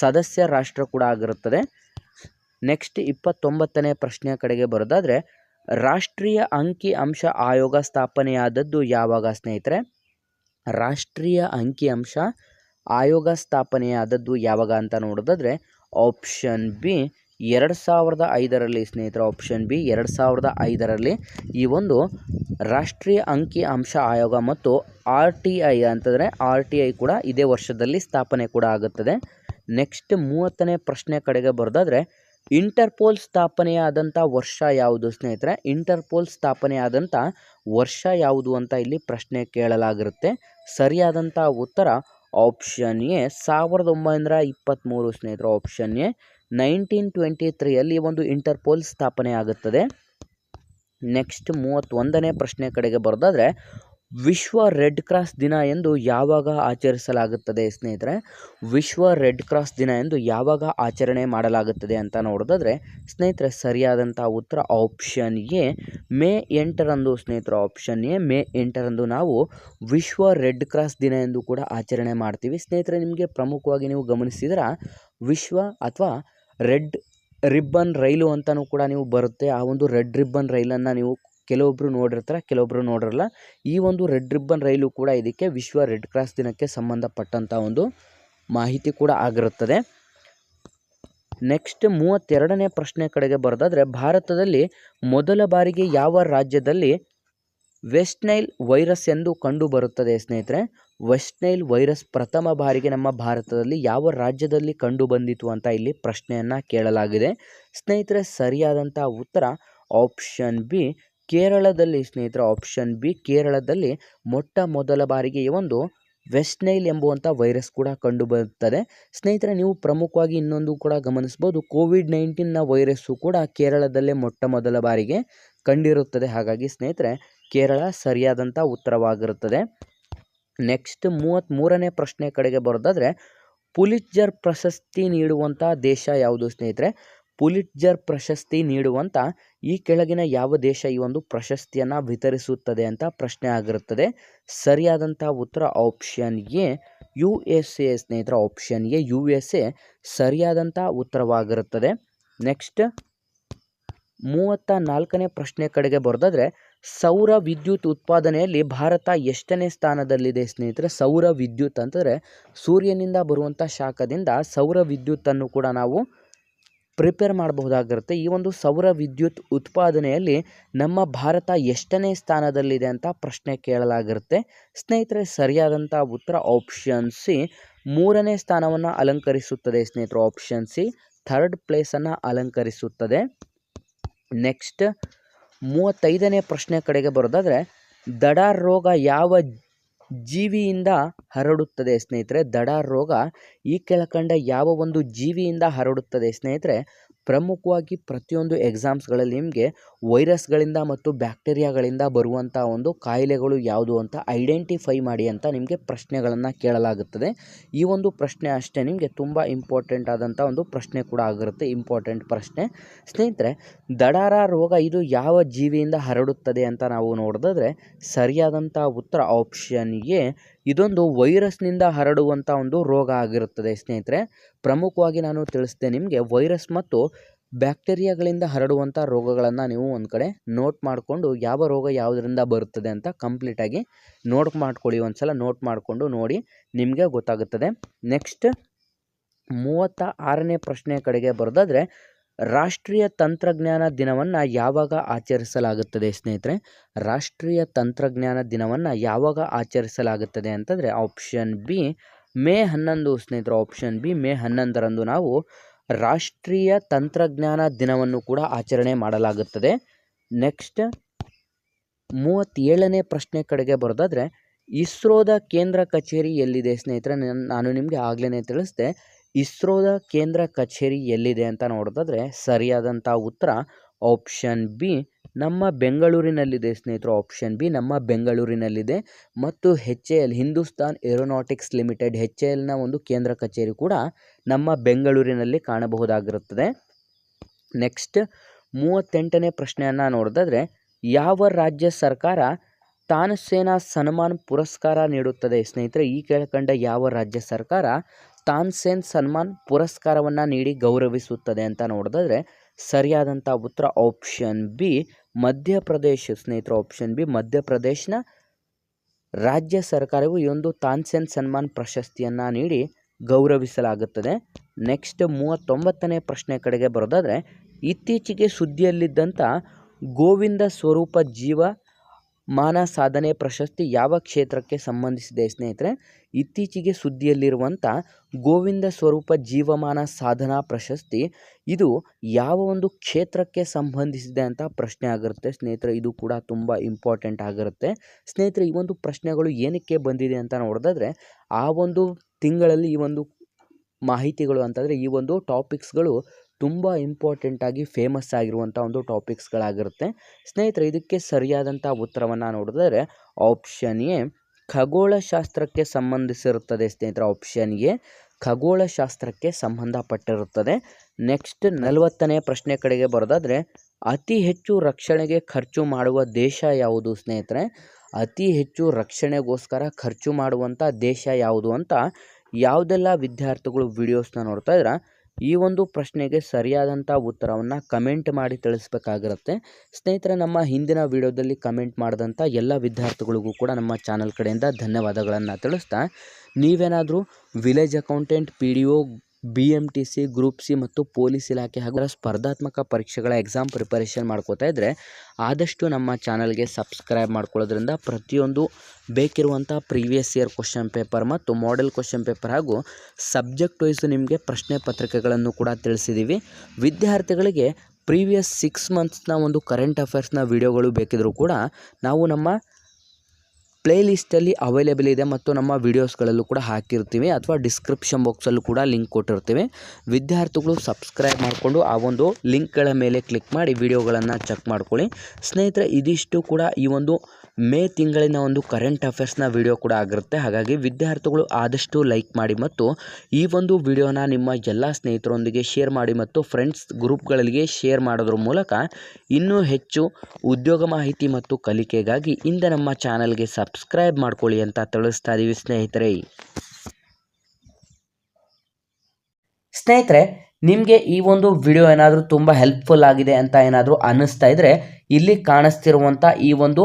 ಸದಸ್ಯ ರಾಷ್ಟ್ರ ಕೂಡ ಆಗಿರುತ್ತದೆ. ನೆಕ್ಸ್ಟ್ ಇಪ್ಪತ್ತೊಂಬತ್ತನೇ ಪ್ರಶ್ನೆಯ ಕಡೆಗೆ ಬರೋದಾದರೆ, ರಾಷ್ಟ್ರೀಯ ಅಂಕಿ ಅಂಶ ಆಯೋಗ ಸ್ಥಾಪನೆಯಾದದ್ದು ಯಾವಾಗ ಸ್ನೇಹಿತರೆ? ರಾಷ್ಟ್ರೀಯ ಅಂಕಿ ಅಂಶ ಆಯೋಗ ಸ್ಥಾಪನೆಯಾದದ್ದು ಯಾವಾಗ ಅಂತ ನೋಡೋದಾದರೆ ಆಪ್ಷನ್ ಬಿ ಎರಡು ಸಾವಿರದ ಐದರಲ್ಲಿ ಸ್ನೇಹಿತರ ಆಪ್ಷನ್ ಬಿ ಎರಡು ಸಾವಿರದ ಐದರಲ್ಲಿ ಈ ಒಂದು ರಾಷ್ಟ್ರೀಯ ಅಂಕಿ ಅಂಶ ಆಯೋಗ ಮತ್ತು ಆರ್ ಟಿ ಐ ಅಂತಂದರೆ ಆರ್ ಟಿ ಐ ಕೂಡ ಇದೇ ವರ್ಷದಲ್ಲಿ ಸ್ಥಾಪನೆ ಕೂಡ ಆಗುತ್ತದೆ. ನೆಕ್ಸ್ಟ್ ಮೂವತ್ತನೇ ಪ್ರಶ್ನೆ ಕಡೆಗೆ ಬರೋದಾದರೆ ಇಂಟರ್ಪೋಲ್ ಸ್ಥಾಪನೆಯಾದಂಥ ವರ್ಷ ಯಾವುದು ಸ್ನೇಹಿತರೆ? ಇಂಟರ್ಪೋಲ್ ಸ್ಥಾಪನೆಯಾದಂಥ ವರ್ಷ ಯಾವುದು ಅಂತ ಇಲ್ಲಿ ಪ್ರಶ್ನೆ ಕೇಳಲಾಗಿರುತ್ತೆ. ಸರಿಯಾದಂಥ ಉತ್ತರ ಆಪ್ಷನ್ ಎ, ಸಾವಿರದ ಒಂಬೈನೂರ ಇಪ್ಪತ್ತ್ಮೂರು ಸ್ನೇಹಿತರ ಆಪ್ಷನ್ ಎ. ನೈನ್ಟೀನ್ ಟ್ವೆಂಟಿ ತ್ರೀಯಲ್ಲಿ ಒಂದು ಇಂಟರ್ಪೋಲ್ ಸ್ಥಾಪನೆ ಆಗುತ್ತದೆ. ನೆಕ್ಸ್ಟ್ ಮೂವತ್ತೊಂದನೇ ಪ್ರಶ್ನೆ ಕಡೆಗೆ ಬರೋದಾದರೆ, ವಿಶ್ವ ರೆಡ್ ಕ್ರಾಸ್ ದಿನ ಎಂದು ಯಾವಾಗ ಆಚರಿಸಲಾಗುತ್ತದೆ ಸ್ನೇಹಿತರೆ? ವಿಶ್ವ ರೆಡ್ ಕ್ರಾಸ್ ದಿನ ಎಂದು ಯಾವಾಗ ಆಚರಣೆ ಮಾಡಲಾಗುತ್ತದೆ ಅಂತ ನೋಡೋದಾದರೆ, ಸ್ನೇಹಿತರೆ ಸರಿಯಾದಂಥ ಉತ್ತರ ಆಪ್ಷನ್ ಎ, ಮೇ ಎಂಟರಂದು ಸ್ನೇಹಿತರೆ ಆಪ್ಷನ್ ಎ, ಮೇ ಎಂಟರಂದು ನಾವು ವಿಶ್ವ ರೆಡ್ ಕ್ರಾಸ್ ದಿನ ಎಂದು ಕೂಡ ಆಚರಣೆ ಮಾಡ್ತೀವಿ. ಸ್ನೇಹಿತರೆ, ನಿಮಗೆ ಪ್ರಮುಖವಾಗಿ ನೀವು ಗಮನಿಸಿದ್ರೆ ವಿಶ್ವ ಅಥವಾ ರೆಡ್ ರಿಬ್ಬನ್ ರೈಲು ಅಂತಲೂ ಕೂಡ ನೀವು ಬರುತ್ತೆ. ಆ ಒಂದು ರೆಡ್ ರಿಬ್ಬನ್ ರೈಲನ್ನು ನೀವು ಕೆಲವೊಬ್ಬರು ನೋಡಿರ್ತಾರೆ ಕೆಲವೊಬ್ಬರು ನೋಡಿರಲ್ಲ. ಈ ಒಂದು ರೆಡ್ ರಿಬ್ಬನ್ ರೈಲು ಕೂಡ ಇದಕ್ಕೆ ವಿಶ್ವ ರೆಡ್ ಕ್ರಾಸ್ ದಿನಕ್ಕೆ ಸಂಬಂಧಪಟ್ಟಂಥ ಒಂದು ಮಾಹಿತಿ ಕೂಡ ಆಗಿರುತ್ತದೆ. ನೆಕ್ಸ್ಟ್ ಮೂವತ್ತೆರಡನೇ ಪ್ರಶ್ನೆ ಕಡೆಗೆ ಬರೋದಾದರೆ, ಭಾರತದಲ್ಲಿ ಮೊದಲ ಬಾರಿಗೆ ಯಾವ ರಾಜ್ಯದಲ್ಲಿ ವೆಸ್ಟ್ ನೈಲ್ ವೈರಸ್ ಎಂದು ಕಂಡುಬರುತ್ತದೆ ಸ್ನೇಹಿತರೆ? ವೆಸ್ಟ್ ನೈಲ್ ವೈರಸ್ ಪ್ರಥಮ ಬಾರಿಗೆ ನಮ್ಮ ಭಾರತದಲ್ಲಿ ಯಾವ ರಾಜ್ಯದಲ್ಲಿ ಕಂಡು ಬಂದಿತು ಅಂತ ಇಲ್ಲಿ ಪ್ರಶ್ನೆಯನ್ನು ಕೇಳಲಾಗಿದೆ. ಸ್ನೇಹಿತರೆ ಸರಿಯಾದಂಥ ಉತ್ತರ ಆಪ್ಷನ್ ಬಿ, ಕೇರಳದಲ್ಲಿ. ಸ್ನೇಹಿತರೆ, ಆಪ್ಷನ್ ಬಿ, ಕೇರಳದಲ್ಲಿ ಮೊಟ್ಟ ಮೊದಲ ಬಾರಿಗೆ ಒಂದು ವೆಸ್ಟ್ ನೈಲ್ ಎಂಬುವಂಥ ವೈರಸ್ ಕೂಡ ಕಂಡುಬರುತ್ತದೆ ಸ್ನೇಹಿತರೆ, ನೀವು ಪ್ರಮುಖವಾಗಿ ಇನ್ನೊಂದು ಕೂಡ ಗಮನಿಸ್ಬೋದು ಕೋವಿಡ್ ನೈನ್ಟೀನ್ನ ವೈರಸ್ಸು ಕೂಡ ಕೇರಳದಲ್ಲೇ ಮೊಟ್ಟ ಮೊದಲ ಬಾರಿಗೆ ಕಂಡಿರುತ್ತದೆ. ಹಾಗಾಗಿ ಸ್ನೇಹಿತರೆ, ಕೇರಳ ಸರಿಯಾದಂಥ ಉತ್ತರವಾಗಿರುತ್ತದೆ. ನೆಕ್ಸ್ಟ್ ಮೂವತ್ತ್ಮೂರನೇ ಪ್ರಶ್ನೆ ಕಡೆಗೆ ಬರೋದಾದರೆ ಪುಲಿಟ್ಜರ್ ಪ್ರಶಸ್ತಿ ನೀಡುವಂಥ ದೇಶ ಯಾವುದು ಸ್ನೇಹಿತರೆ? ಪುಲಿಟ್ಜರ್ ಪ್ರಶಸ್ತಿ ನೀಡುವಂಥ ಈ ಕೆಳಗಿನ ಯಾವ ದೇಶ ಈ ಒಂದು ಪ್ರಶಸ್ತಿಯನ್ನು ವಿತರಿಸುತ್ತದೆ ಅಂತ ಪ್ರಶ್ನೆ ಆಗಿರುತ್ತದೆ. ಸರಿಯಾದಂಥ ಉತ್ತರ option A U S A ಸ್ನೇಹಿತರ. Option A U S A ಸರಿಯಾದಂಥ ಉತ್ತರವಾಗಿರುತ್ತದೆ. ನೆಕ್ಸ್ಟ್ ಮೂವತ್ತ ನಾಲ್ಕನೇ ಪ್ರಶ್ನೆ ಕಡೆಗೆ ಬರೋದಾದರೆ ಸೌರ ವಿದ್ಯುತ್ ಉತ್ಪಾದನೆಯಲ್ಲಿ ಭಾರತ ಎಷ್ಟನೇ ಸ್ಥಾನದಲ್ಲಿದೆ ಸ್ನೇಹಿತರೆ? ಸೌರ ವಿದ್ಯುತ್ ಅಂತಂದರೆ ಸೂರ್ಯನಿಂದ ಬರುವಂಥ ಶಾಖದಿಂದ ಸೌರ ವಿದ್ಯುತ್ತನ್ನು ಕೂಡ ನಾವು ಪ್ರಿಪೇರ್ ಮಾಡಬಹುದಾಗಿರುತ್ತೆ. ಈ ಒಂದು ಸೌರ ವಿದ್ಯುತ್ ಉತ್ಪಾದನೆಯಲ್ಲಿ ನಮ್ಮ ಭಾರತ ಎಷ್ಟನೇ ಸ್ಥಾನದಲ್ಲಿದೆ ಅಂತ ಪ್ರಶ್ನೆ ಕೇಳಲಾಗಿರುತ್ತೆ. ಸ್ನೇಹಿತರೆ ಸರಿಯಾದಂಥ ಉತ್ತರ ಆಪ್ಷನ್ ಸಿ ಮೂರನೇ ಸ್ಥಾನವನ್ನು ಅಲಂಕರಿಸುತ್ತದೆ ಸ್ನೇಹಿತರು. ಆಪ್ಷನ್ ಸಿ ಥರ್ಡ್ ಪ್ಲೇಸನ್ನು ಅಲಂಕರಿಸುತ್ತದೆ. ನೆಕ್ಸ್ಟ್ ಮೂವತ್ತೈದನೇ ಪ್ರಶ್ನೆ ಕಡೆಗೆ ಬರೋದಾದರೆ, ದಡ ರೋಗ ಯಾವ ಜೀವಿಯಿಂದ ಹರಡುತ್ತದೆ ಸ್ನೇಹಿತರೆ? ದಡ ರೋಗ ಈ ಕೆಳಕಂಡ ಯಾವ ಒಂದು ಜೀವಿಯಿಂದ ಹರಡುತ್ತದೆ ಸ್ನೇಹಿತರೆ? ಪ್ರಮುಖವಾಗಿ ಪ್ರತಿಯೊಂದು ಎಕ್ಸಾಮ್ಸ್ಗಳಲ್ಲಿ ನಿಮಗೆ ವೈರಸ್ಗಳಿಂದ ಮತ್ತು ಬ್ಯಾಕ್ಟೀರಿಯಾಗಳಿಂದ ಬರುವಂಥ ಒಂದು ಕಾಯಿಲೆಗಳು ಯಾವುದು ಅಂತ ಐಡೆಂಟಿಫೈ ಮಾಡಿ ಅಂತ ನಿಮಗೆ ಪ್ರಶ್ನೆಗಳನ್ನು ಕೇಳಲಾಗುತ್ತದೆ. ಈ ಒಂದು ಪ್ರಶ್ನೆ ಅಷ್ಟೇ ನಿಮಗೆ ತುಂಬ ಇಂಪಾರ್ಟೆಂಟ್ ಆದಂಥ ಒಂದು ಪ್ರಶ್ನೆ ಕೂಡ ಆಗಿರುತ್ತೆ ಇಂಪಾರ್ಟೆಂಟ್ ಪ್ರಶ್ನೆ. ಸ್ನೇಹಿತರೆ, ದಡಾರ ರೋಗ ಇದು ಯಾವ ಜೀವಿಯಿಂದ ಹರಡುತ್ತದೆ ಅಂತ ನಾವು ನೋಡಿದ್ರೆ ಸರಿಯಾದಂಥ ಉತ್ತರ ಆಪ್ಷನ್ ಎ ಇದೊಂದು ವೈರಸ್ನಿಂದ ಹರಡುವಂಥ ಒಂದು ರೋಗ ಆಗಿರುತ್ತದೆ ಸ್ನೇಹಿತರೆ. ಪ್ರಮುಖವಾಗಿ ನಾನು ತಿಳಿಸ್ದೆ ನಿಮಗೆ ವೈರಸ್ ಮತ್ತು ಬ್ಯಾಕ್ಟೀರಿಯಾಗಳಿಂದ ಹರಡುವಂಥ ರೋಗಗಳನ್ನು ನೀವು ಒಂದು ಕಡೆ ನೋಟ್ ಮಾಡಿಕೊಂಡು ಯಾವ ರೋಗ ಯಾವುದರಿಂದ ಬರುತ್ತದೆ ಅಂತ ಕಂಪ್ಲೀಟಾಗಿ ನೋಟ್ ಮಾಡ್ಕೊಳ್ಳಿ ಒಂದು ಸಲ ನೋಟ್ ಮಾಡಿಕೊಂಡು ನೋಡಿ ನಿಮಗೆ ಗೊತ್ತಾಗುತ್ತದೆ. ನೆಕ್ಸ್ಟ್ ಮೂವತ್ತ ಆರನೇ ಪ್ರಶ್ನೆ ಕಡೆಗೆ ಬರೋದಾದರೆ ರಾಷ್ಟ್ರೀಯ ತಂತ್ರಜ್ಞಾನ ದಿನವನ್ನು ಯಾವಾಗ ಆಚರಿಸಲಾಗುತ್ತದೆ ಸ್ನೇಹಿತರೆ? ರಾಷ್ಟ್ರೀಯ ತಂತ್ರಜ್ಞಾನ ದಿನವನ್ನು ಯಾವಾಗ ಆಚರಿಸಲಾಗುತ್ತದೆ ಅಂತಂದರೆ ಆಪ್ಷನ್ ಬಿ ಮೇ ಹನ್ನೊಂದು ಸ್ನೇಹಿತರೆ ಆಪ್ಷನ್ ಬಿ ಮೇ ಹನ್ನೊಂದರಂದು ನಾವು ರಾಷ್ಟ್ರೀಯ ತಂತ್ರಜ್ಞಾನ ದಿನವನ್ನು ಕೂಡ ಆಚರಣೆ ಮಾಡಲಾಗುತ್ತದೆ. ನೆಕ್ಸ್ಟ್ ಮೂವತ್ತೇಳನೇ ಪ್ರಶ್ನೆ ಕಡೆಗೆ ಬರೋದಾದರೆ, ಇಸ್ರೋದ ಕೇಂದ್ರ ಕಚೇರಿ ಎಲ್ಲಿದೆ ಸ್ನೇಹಿತರೆ? ನಾನು ನಿಮಗೆ ಆಗ್ಲೇ ತಿಳಿಸ್ದೆ. ಇಸ್ರೋದ ಕೇಂದ್ರ ಕಚೇರಿ ಎಲ್ಲಿದೆ ಅಂತ ನೋಡೋದಾದ್ರೆ ಸರಿಯಾದಂಥ ಉತ್ತರ ಆಪ್ಷನ್ ಬಿ. ನಮ್ಮ ಬೆಂಗಳೂರಿನಲ್ಲಿದೆ ಸ್ನೇಹಿತರು. ಆಪ್ಷನ್ ಬಿ, ನಮ್ಮ ಬೆಂಗಳೂರಿನಲ್ಲಿದೆ. ಮತ್ತು H A L, Hindustan aeronautics limited H A ಎಲ್ನ ಒಂದು ಕೇಂದ್ರ ಕಚೇರಿ ಕೂಡ ನಮ್ಮ ಬೆಂಗಳೂರಿನಲ್ಲಿ ಕಾಣಬಹುದಾಗಿರುತ್ತದೆ. ನೆಕ್ಸ್ಟ್, ಮೂವತ್ತೆಂಟನೇ ಪ್ರಶ್ನೆಯನ್ನು ನೋಡೋದಾದರೆ, ಯಾವ ರಾಜ್ಯ ಸರ್ಕಾರ ತಾನ್ಸೇನಾ ಸನ್ಮಾನ್ ಪುರಸ್ಕಾರ ನೀಡುತ್ತದೆ? ಸ್ನೇಹಿತರೆ, ಈ ಕೆಳಕಂಡ ಯಾವ ರಾಜ್ಯ ಸರ್ಕಾರ ತಾನ್ಸೇನ್ ಸನ್ಮಾನ್ ಪುರಸ್ಕಾರವನ್ನು ನೀಡಿ ಗೌರವಿಸುತ್ತದೆ ಅಂತ ನೋಡಿದ್ರೆ ಸರಿಯಾದಂಥ ಉತ್ತರ ಆಪ್ಷನ್ ಬಿ ಮಧ್ಯಪ್ರದೇಶ ಸ್ನೇಹಿತರ ಆಪ್ಷನ್ ಬಿ ಮಧ್ಯಪ್ರದೇಶನ ರಾಜ್ಯ ಸರ್ಕಾರವು ಈ ಒಂದು ತಾನ್ಸೇನ್ ಸನ್ಮಾನ್ ಪ್ರಶಸ್ತಿಯನ್ನು ನೀಡಿ ಗೌರವಿಸಲಾಗುತ್ತದೆ. ನೆಕ್ಸ್ಟ್ ಮೂವತ್ತೊಂಬತ್ತನೇ ಪ್ರಶ್ನೆ ಕಡೆಗೆ ಬರೋದಾದರೆ, ಇತ್ತೀಚೆಗೆ ಸುದ್ದಿಯಲ್ಲಿದ್ದಂಥ ಗೋವಿಂದ ಸ್ವರೂಪ ಜೀವ ಮಾನ ಸಾಧನೆ ಪ್ರಶಸ್ತಿ ಯಾವ ಕ್ಷೇತ್ರಕ್ಕೆ ಸಂಬಂಧಿಸಿದೆ ಸ್ನೇಹಿತರೆ? ಇತ್ತೀಚೆಗೆ ಸುದ್ದಿಯಲ್ಲಿರುವಂಥ ಗೋವಿಂದ ಸ್ವರೂಪ ಜೀವಮಾನ ಸಾಧನಾ ಪ್ರಶಸ್ತಿ, ಇದು ಯಾವ ಒಂದು ಕ್ಷೇತ್ರಕ್ಕೆ ಸಂಬಂಧಿಸಿದೆ ಅಂತ ಪ್ರಶ್ನೆ ಆಗಿರುತ್ತೆ ಸ್ನೇಹಿತರೆ. ಇದು ಕೂಡ ತುಂಬ ಇಂಪಾರ್ಟೆಂಟ್ ಆಗಿರುತ್ತೆ. ಸ್ನೇಹಿತರೆ, ಈ ಒಂದು ಪ್ರಶ್ನೆಗಳು ಏನಕ್ಕೆ ಬಂದಿದೆ ಅಂತ ನೋಡಿದ್ರೆ ಆ ಒಂದು ತಿಂಗಳಲ್ಲಿ ಈ ಒಂದು ಮಾಹಿತಿಗಳು ಅಂತಂದರೆ ಈ ಒಂದು ಟಾಪಿಕ್ಸ್ಗಳು ತುಂಬ ಇಂಪಾರ್ಟೆಂಟಾಗಿ ಫೇಮಸ್ ಆಗಿರುವಂಥ ಒಂದು ಟಾಪಿಕ್ಸ್ಗಳಾಗಿರುತ್ತೆ ಸ್ನೇಹಿತರೆ, ಇದಕ್ಕೆ ಸರಿಯಾದಂಥ ಉತ್ತರವನ್ನು ನೋಡಿದರೆ ಆಪ್ಷನ್ ಎ, ಖಗೋಳಶಾಸ್ತ್ರಕ್ಕೆ ಸಂಬಂಧಿಸಿರುತ್ತದೆ ಸ್ನೇಹಿತರೆ ಆಪ್ಷನ್ ಎ, ಖಗೋಳಶಾಸ್ತ್ರಕ್ಕೆ ಸಂಬಂಧಪಟ್ಟಿರುತ್ತದೆ. ನೆಕ್ಸ್ಟ್ ನಲವತ್ತನೇ ಪ್ರಶ್ನೆ ಕಡೆಗೆ ಬರೋದಾದರೆ, ಅತಿ ಹೆಚ್ಚು ರಕ್ಷಣೆಗೆ ಖರ್ಚು ಮಾಡುವ ದೇಶ ಯಾವುದು ಸ್ನೇಹಿತರೆ? ಅತಿ ಹೆಚ್ಚು ರಕ್ಷಣೆಗೋಸ್ಕರ ಖರ್ಚು ಮಾಡುವಂಥ ದೇಶ ಯಾವುದು ಅಂತ, ಯಾವುದೆಲ್ಲ ವಿದ್ಯಾರ್ಥಿಗಳು ವಿಡಿಯೋಸ್ನ ನೋಡ್ತಾ ಇದ್ರೆ ಈ ಒಂದು ಪ್ರಶ್ನೆಗೆ ಸರಿಯಾದಂಥ ಉತ್ತರವನ್ನು ಕಮೆಂಟ್ ಮಾಡಿ ತಿಳಿಸ್ಬೇಕಾಗಿರುತ್ತೆ. ಸ್ನೇಹಿತರೆ, ನಮ್ಮ ಹಿಂದಿನ ವಿಡಿಯೋದಲ್ಲಿ ಕಮೆಂಟ್ ಮಾಡಿದಂಥ ಎಲ್ಲ ವಿದ್ಯಾರ್ಥಿಗಳಿಗೂ ಕೂಡ ನಮ್ಮ ಚಾನಲ್ ಕಡೆಯಿಂದ ಧನ್ಯವಾದಗಳನ್ನು ತಿಳಿಸ್ತಾ, ನೀವೇನಾದರೂ village accountant, P D O B M T C group C ಮತ್ತು ಪೊಲೀಸ್ ಇಲಾಖೆ ಹಾಗೂ ಸ್ಪರ್ಧಾತ್ಮಕ ಪರೀಕ್ಷೆಗಳ ಎಕ್ಸಾಮ್ ಪ್ರಿಪರೇಷನ್ ಮಾಡ್ಕೋತಾ ಇದ್ದರೆ ಆದಷ್ಟು ನಮ್ಮ ಚಾನಲ್ಗೆ ಸಬ್ಸ್ಕ್ರೈಬ್ ಮಾಡ್ಕೊಳ್ಳೋದ್ರಿಂದ ಪ್ರತಿಯೊಂದು ಬೇಕಿರುವಂಥ ಪ್ರೀವಿಯಸ್ ಇಯರ್ ಕ್ವಶನ್ ಪೇಪರ್ ಮತ್ತು ಮಾಡೆಲ್ ಕ್ವಶನ್ ಪೇಪರ್ ಹಾಗೂ ಸಬ್ಜೆಕ್ಟ್ ವೈಸ್ ನಿಮಗೆ ಪ್ರಶ್ನೆ ಪತ್ರಿಕೆಗಳನ್ನು ಕೂಡ ತಿಳಿಸಿದ್ದೀವಿ ವಿದ್ಯಾರ್ಥಿಗಳಿಗೆ ಪ್ರೀವಿಯಸ್ ಸಿಕ್ಸ್ ಮಂತ್ಸ್ನ ಒಂದು ಕರೆಂಟ್ ಅಫೇರ್ಸ್ನ ವಿಡಿಯೋಗಳು ಬೇಕಿದ್ದರೂ ಕೂಡ ನಾವು ನಮ್ಮ ಪ್ಲೇ ಲಿಸ್ಟಲ್ಲಿ ಅವೈಲೇಬಲ್ ಇದೆ ಮತ್ತು ನಮ್ಮ ವೀಡಿಯೋಸ್ಗಳಲ್ಲೂ ಕೂಡ ಹಾಕಿರ್ತೀವಿ ಅಥವಾ ಡಿಸ್ಕ್ರಿಪ್ಷನ್ ಬಾಕ್ಸಲ್ಲೂ ಕೂಡ ಲಿಂಕ್ ಕೊಟ್ಟಿರ್ತೀವಿ. ವಿದ್ಯಾರ್ಥಿಗಳು ಸಬ್ಸ್ಕ್ರೈಬ್ ಮಾಡಿಕೊಂಡು ಆ ಒಂದು ಲಿಂಕ್ಗಳ ಮೇಲೆ ಕ್ಲಿಕ್ ಮಾಡಿ ವಿಡಿಯೋಗಳನ್ನು ಚೆಕ್ ಮಾಡ್ಕೊಳ್ಳಿ. ಸ್ನೇಹಿತರೆ, ಇದಿಷ್ಟು ಕೂಡ ಈ ಒಂದು ಮೇ ತಿಂಗಳಿನ ಒಂದು ಕರೆಂಟ್ ಅಫೇರ್ಸ್ನ ವಿಡಿಯೋ ಕೂಡ ಆಗಿರುತ್ತೆ. ಹಾಗಾಗಿ ವಿದ್ಯಾರ್ಥಿಗಳು ಆದಷ್ಟು ಲೈಕ್ ಮಾಡಿ ಮತ್ತು ಈ ಒಂದು ವಿಡಿಯೋನ ನಿಮ್ಮ ಎಲ್ಲ ಸ್ನೇಹಿತರೊಂದಿಗೆ ಶೇರ್ ಮಾಡಿ ಮತ್ತು ಫ್ರೆಂಡ್ಸ್ ಗ್ರೂಪ್ಗಳಿಗೆ ಶೇರ್ ಮಾಡೋದ್ರ ಮೂಲಕ ಇನ್ನೂ ಹೆಚ್ಚು ಉದ್ಯೋಗ ಮಾಹಿತಿ ಮತ್ತು ಕಲಿಕೆಗಾಗಿ ಇಂದ ನಮ್ಮ ಚಾನಲ್ಗೆ ಸಬ್ಸ್ಕ್ರೈಬ್ ಮಾಡ್ಕೊಳ್ಳಿ ಅಂತ ತಿಳಿಸ್ತಾ ಇದ್ದೀವಿ ಸ್ನೇಹಿತರೆ. ಸ್ನೇಹಿತರೆ, ನಿಮಗೆ ಈ ಒಂದು ವಿಡಿಯೋ ಏನಾದರೂ ತುಂಬ ಹೆಲ್ಪ್ಫುಲ್ ಆಗಿದೆ ಅಂತ ಏನಾದರೂ ಅನ್ನಿಸ್ತಾ ಇದ್ದರೆ ಇಲ್ಲಿ ಕಾಣಿಸ್ತಿರುವಂಥ ಈ ಒಂದು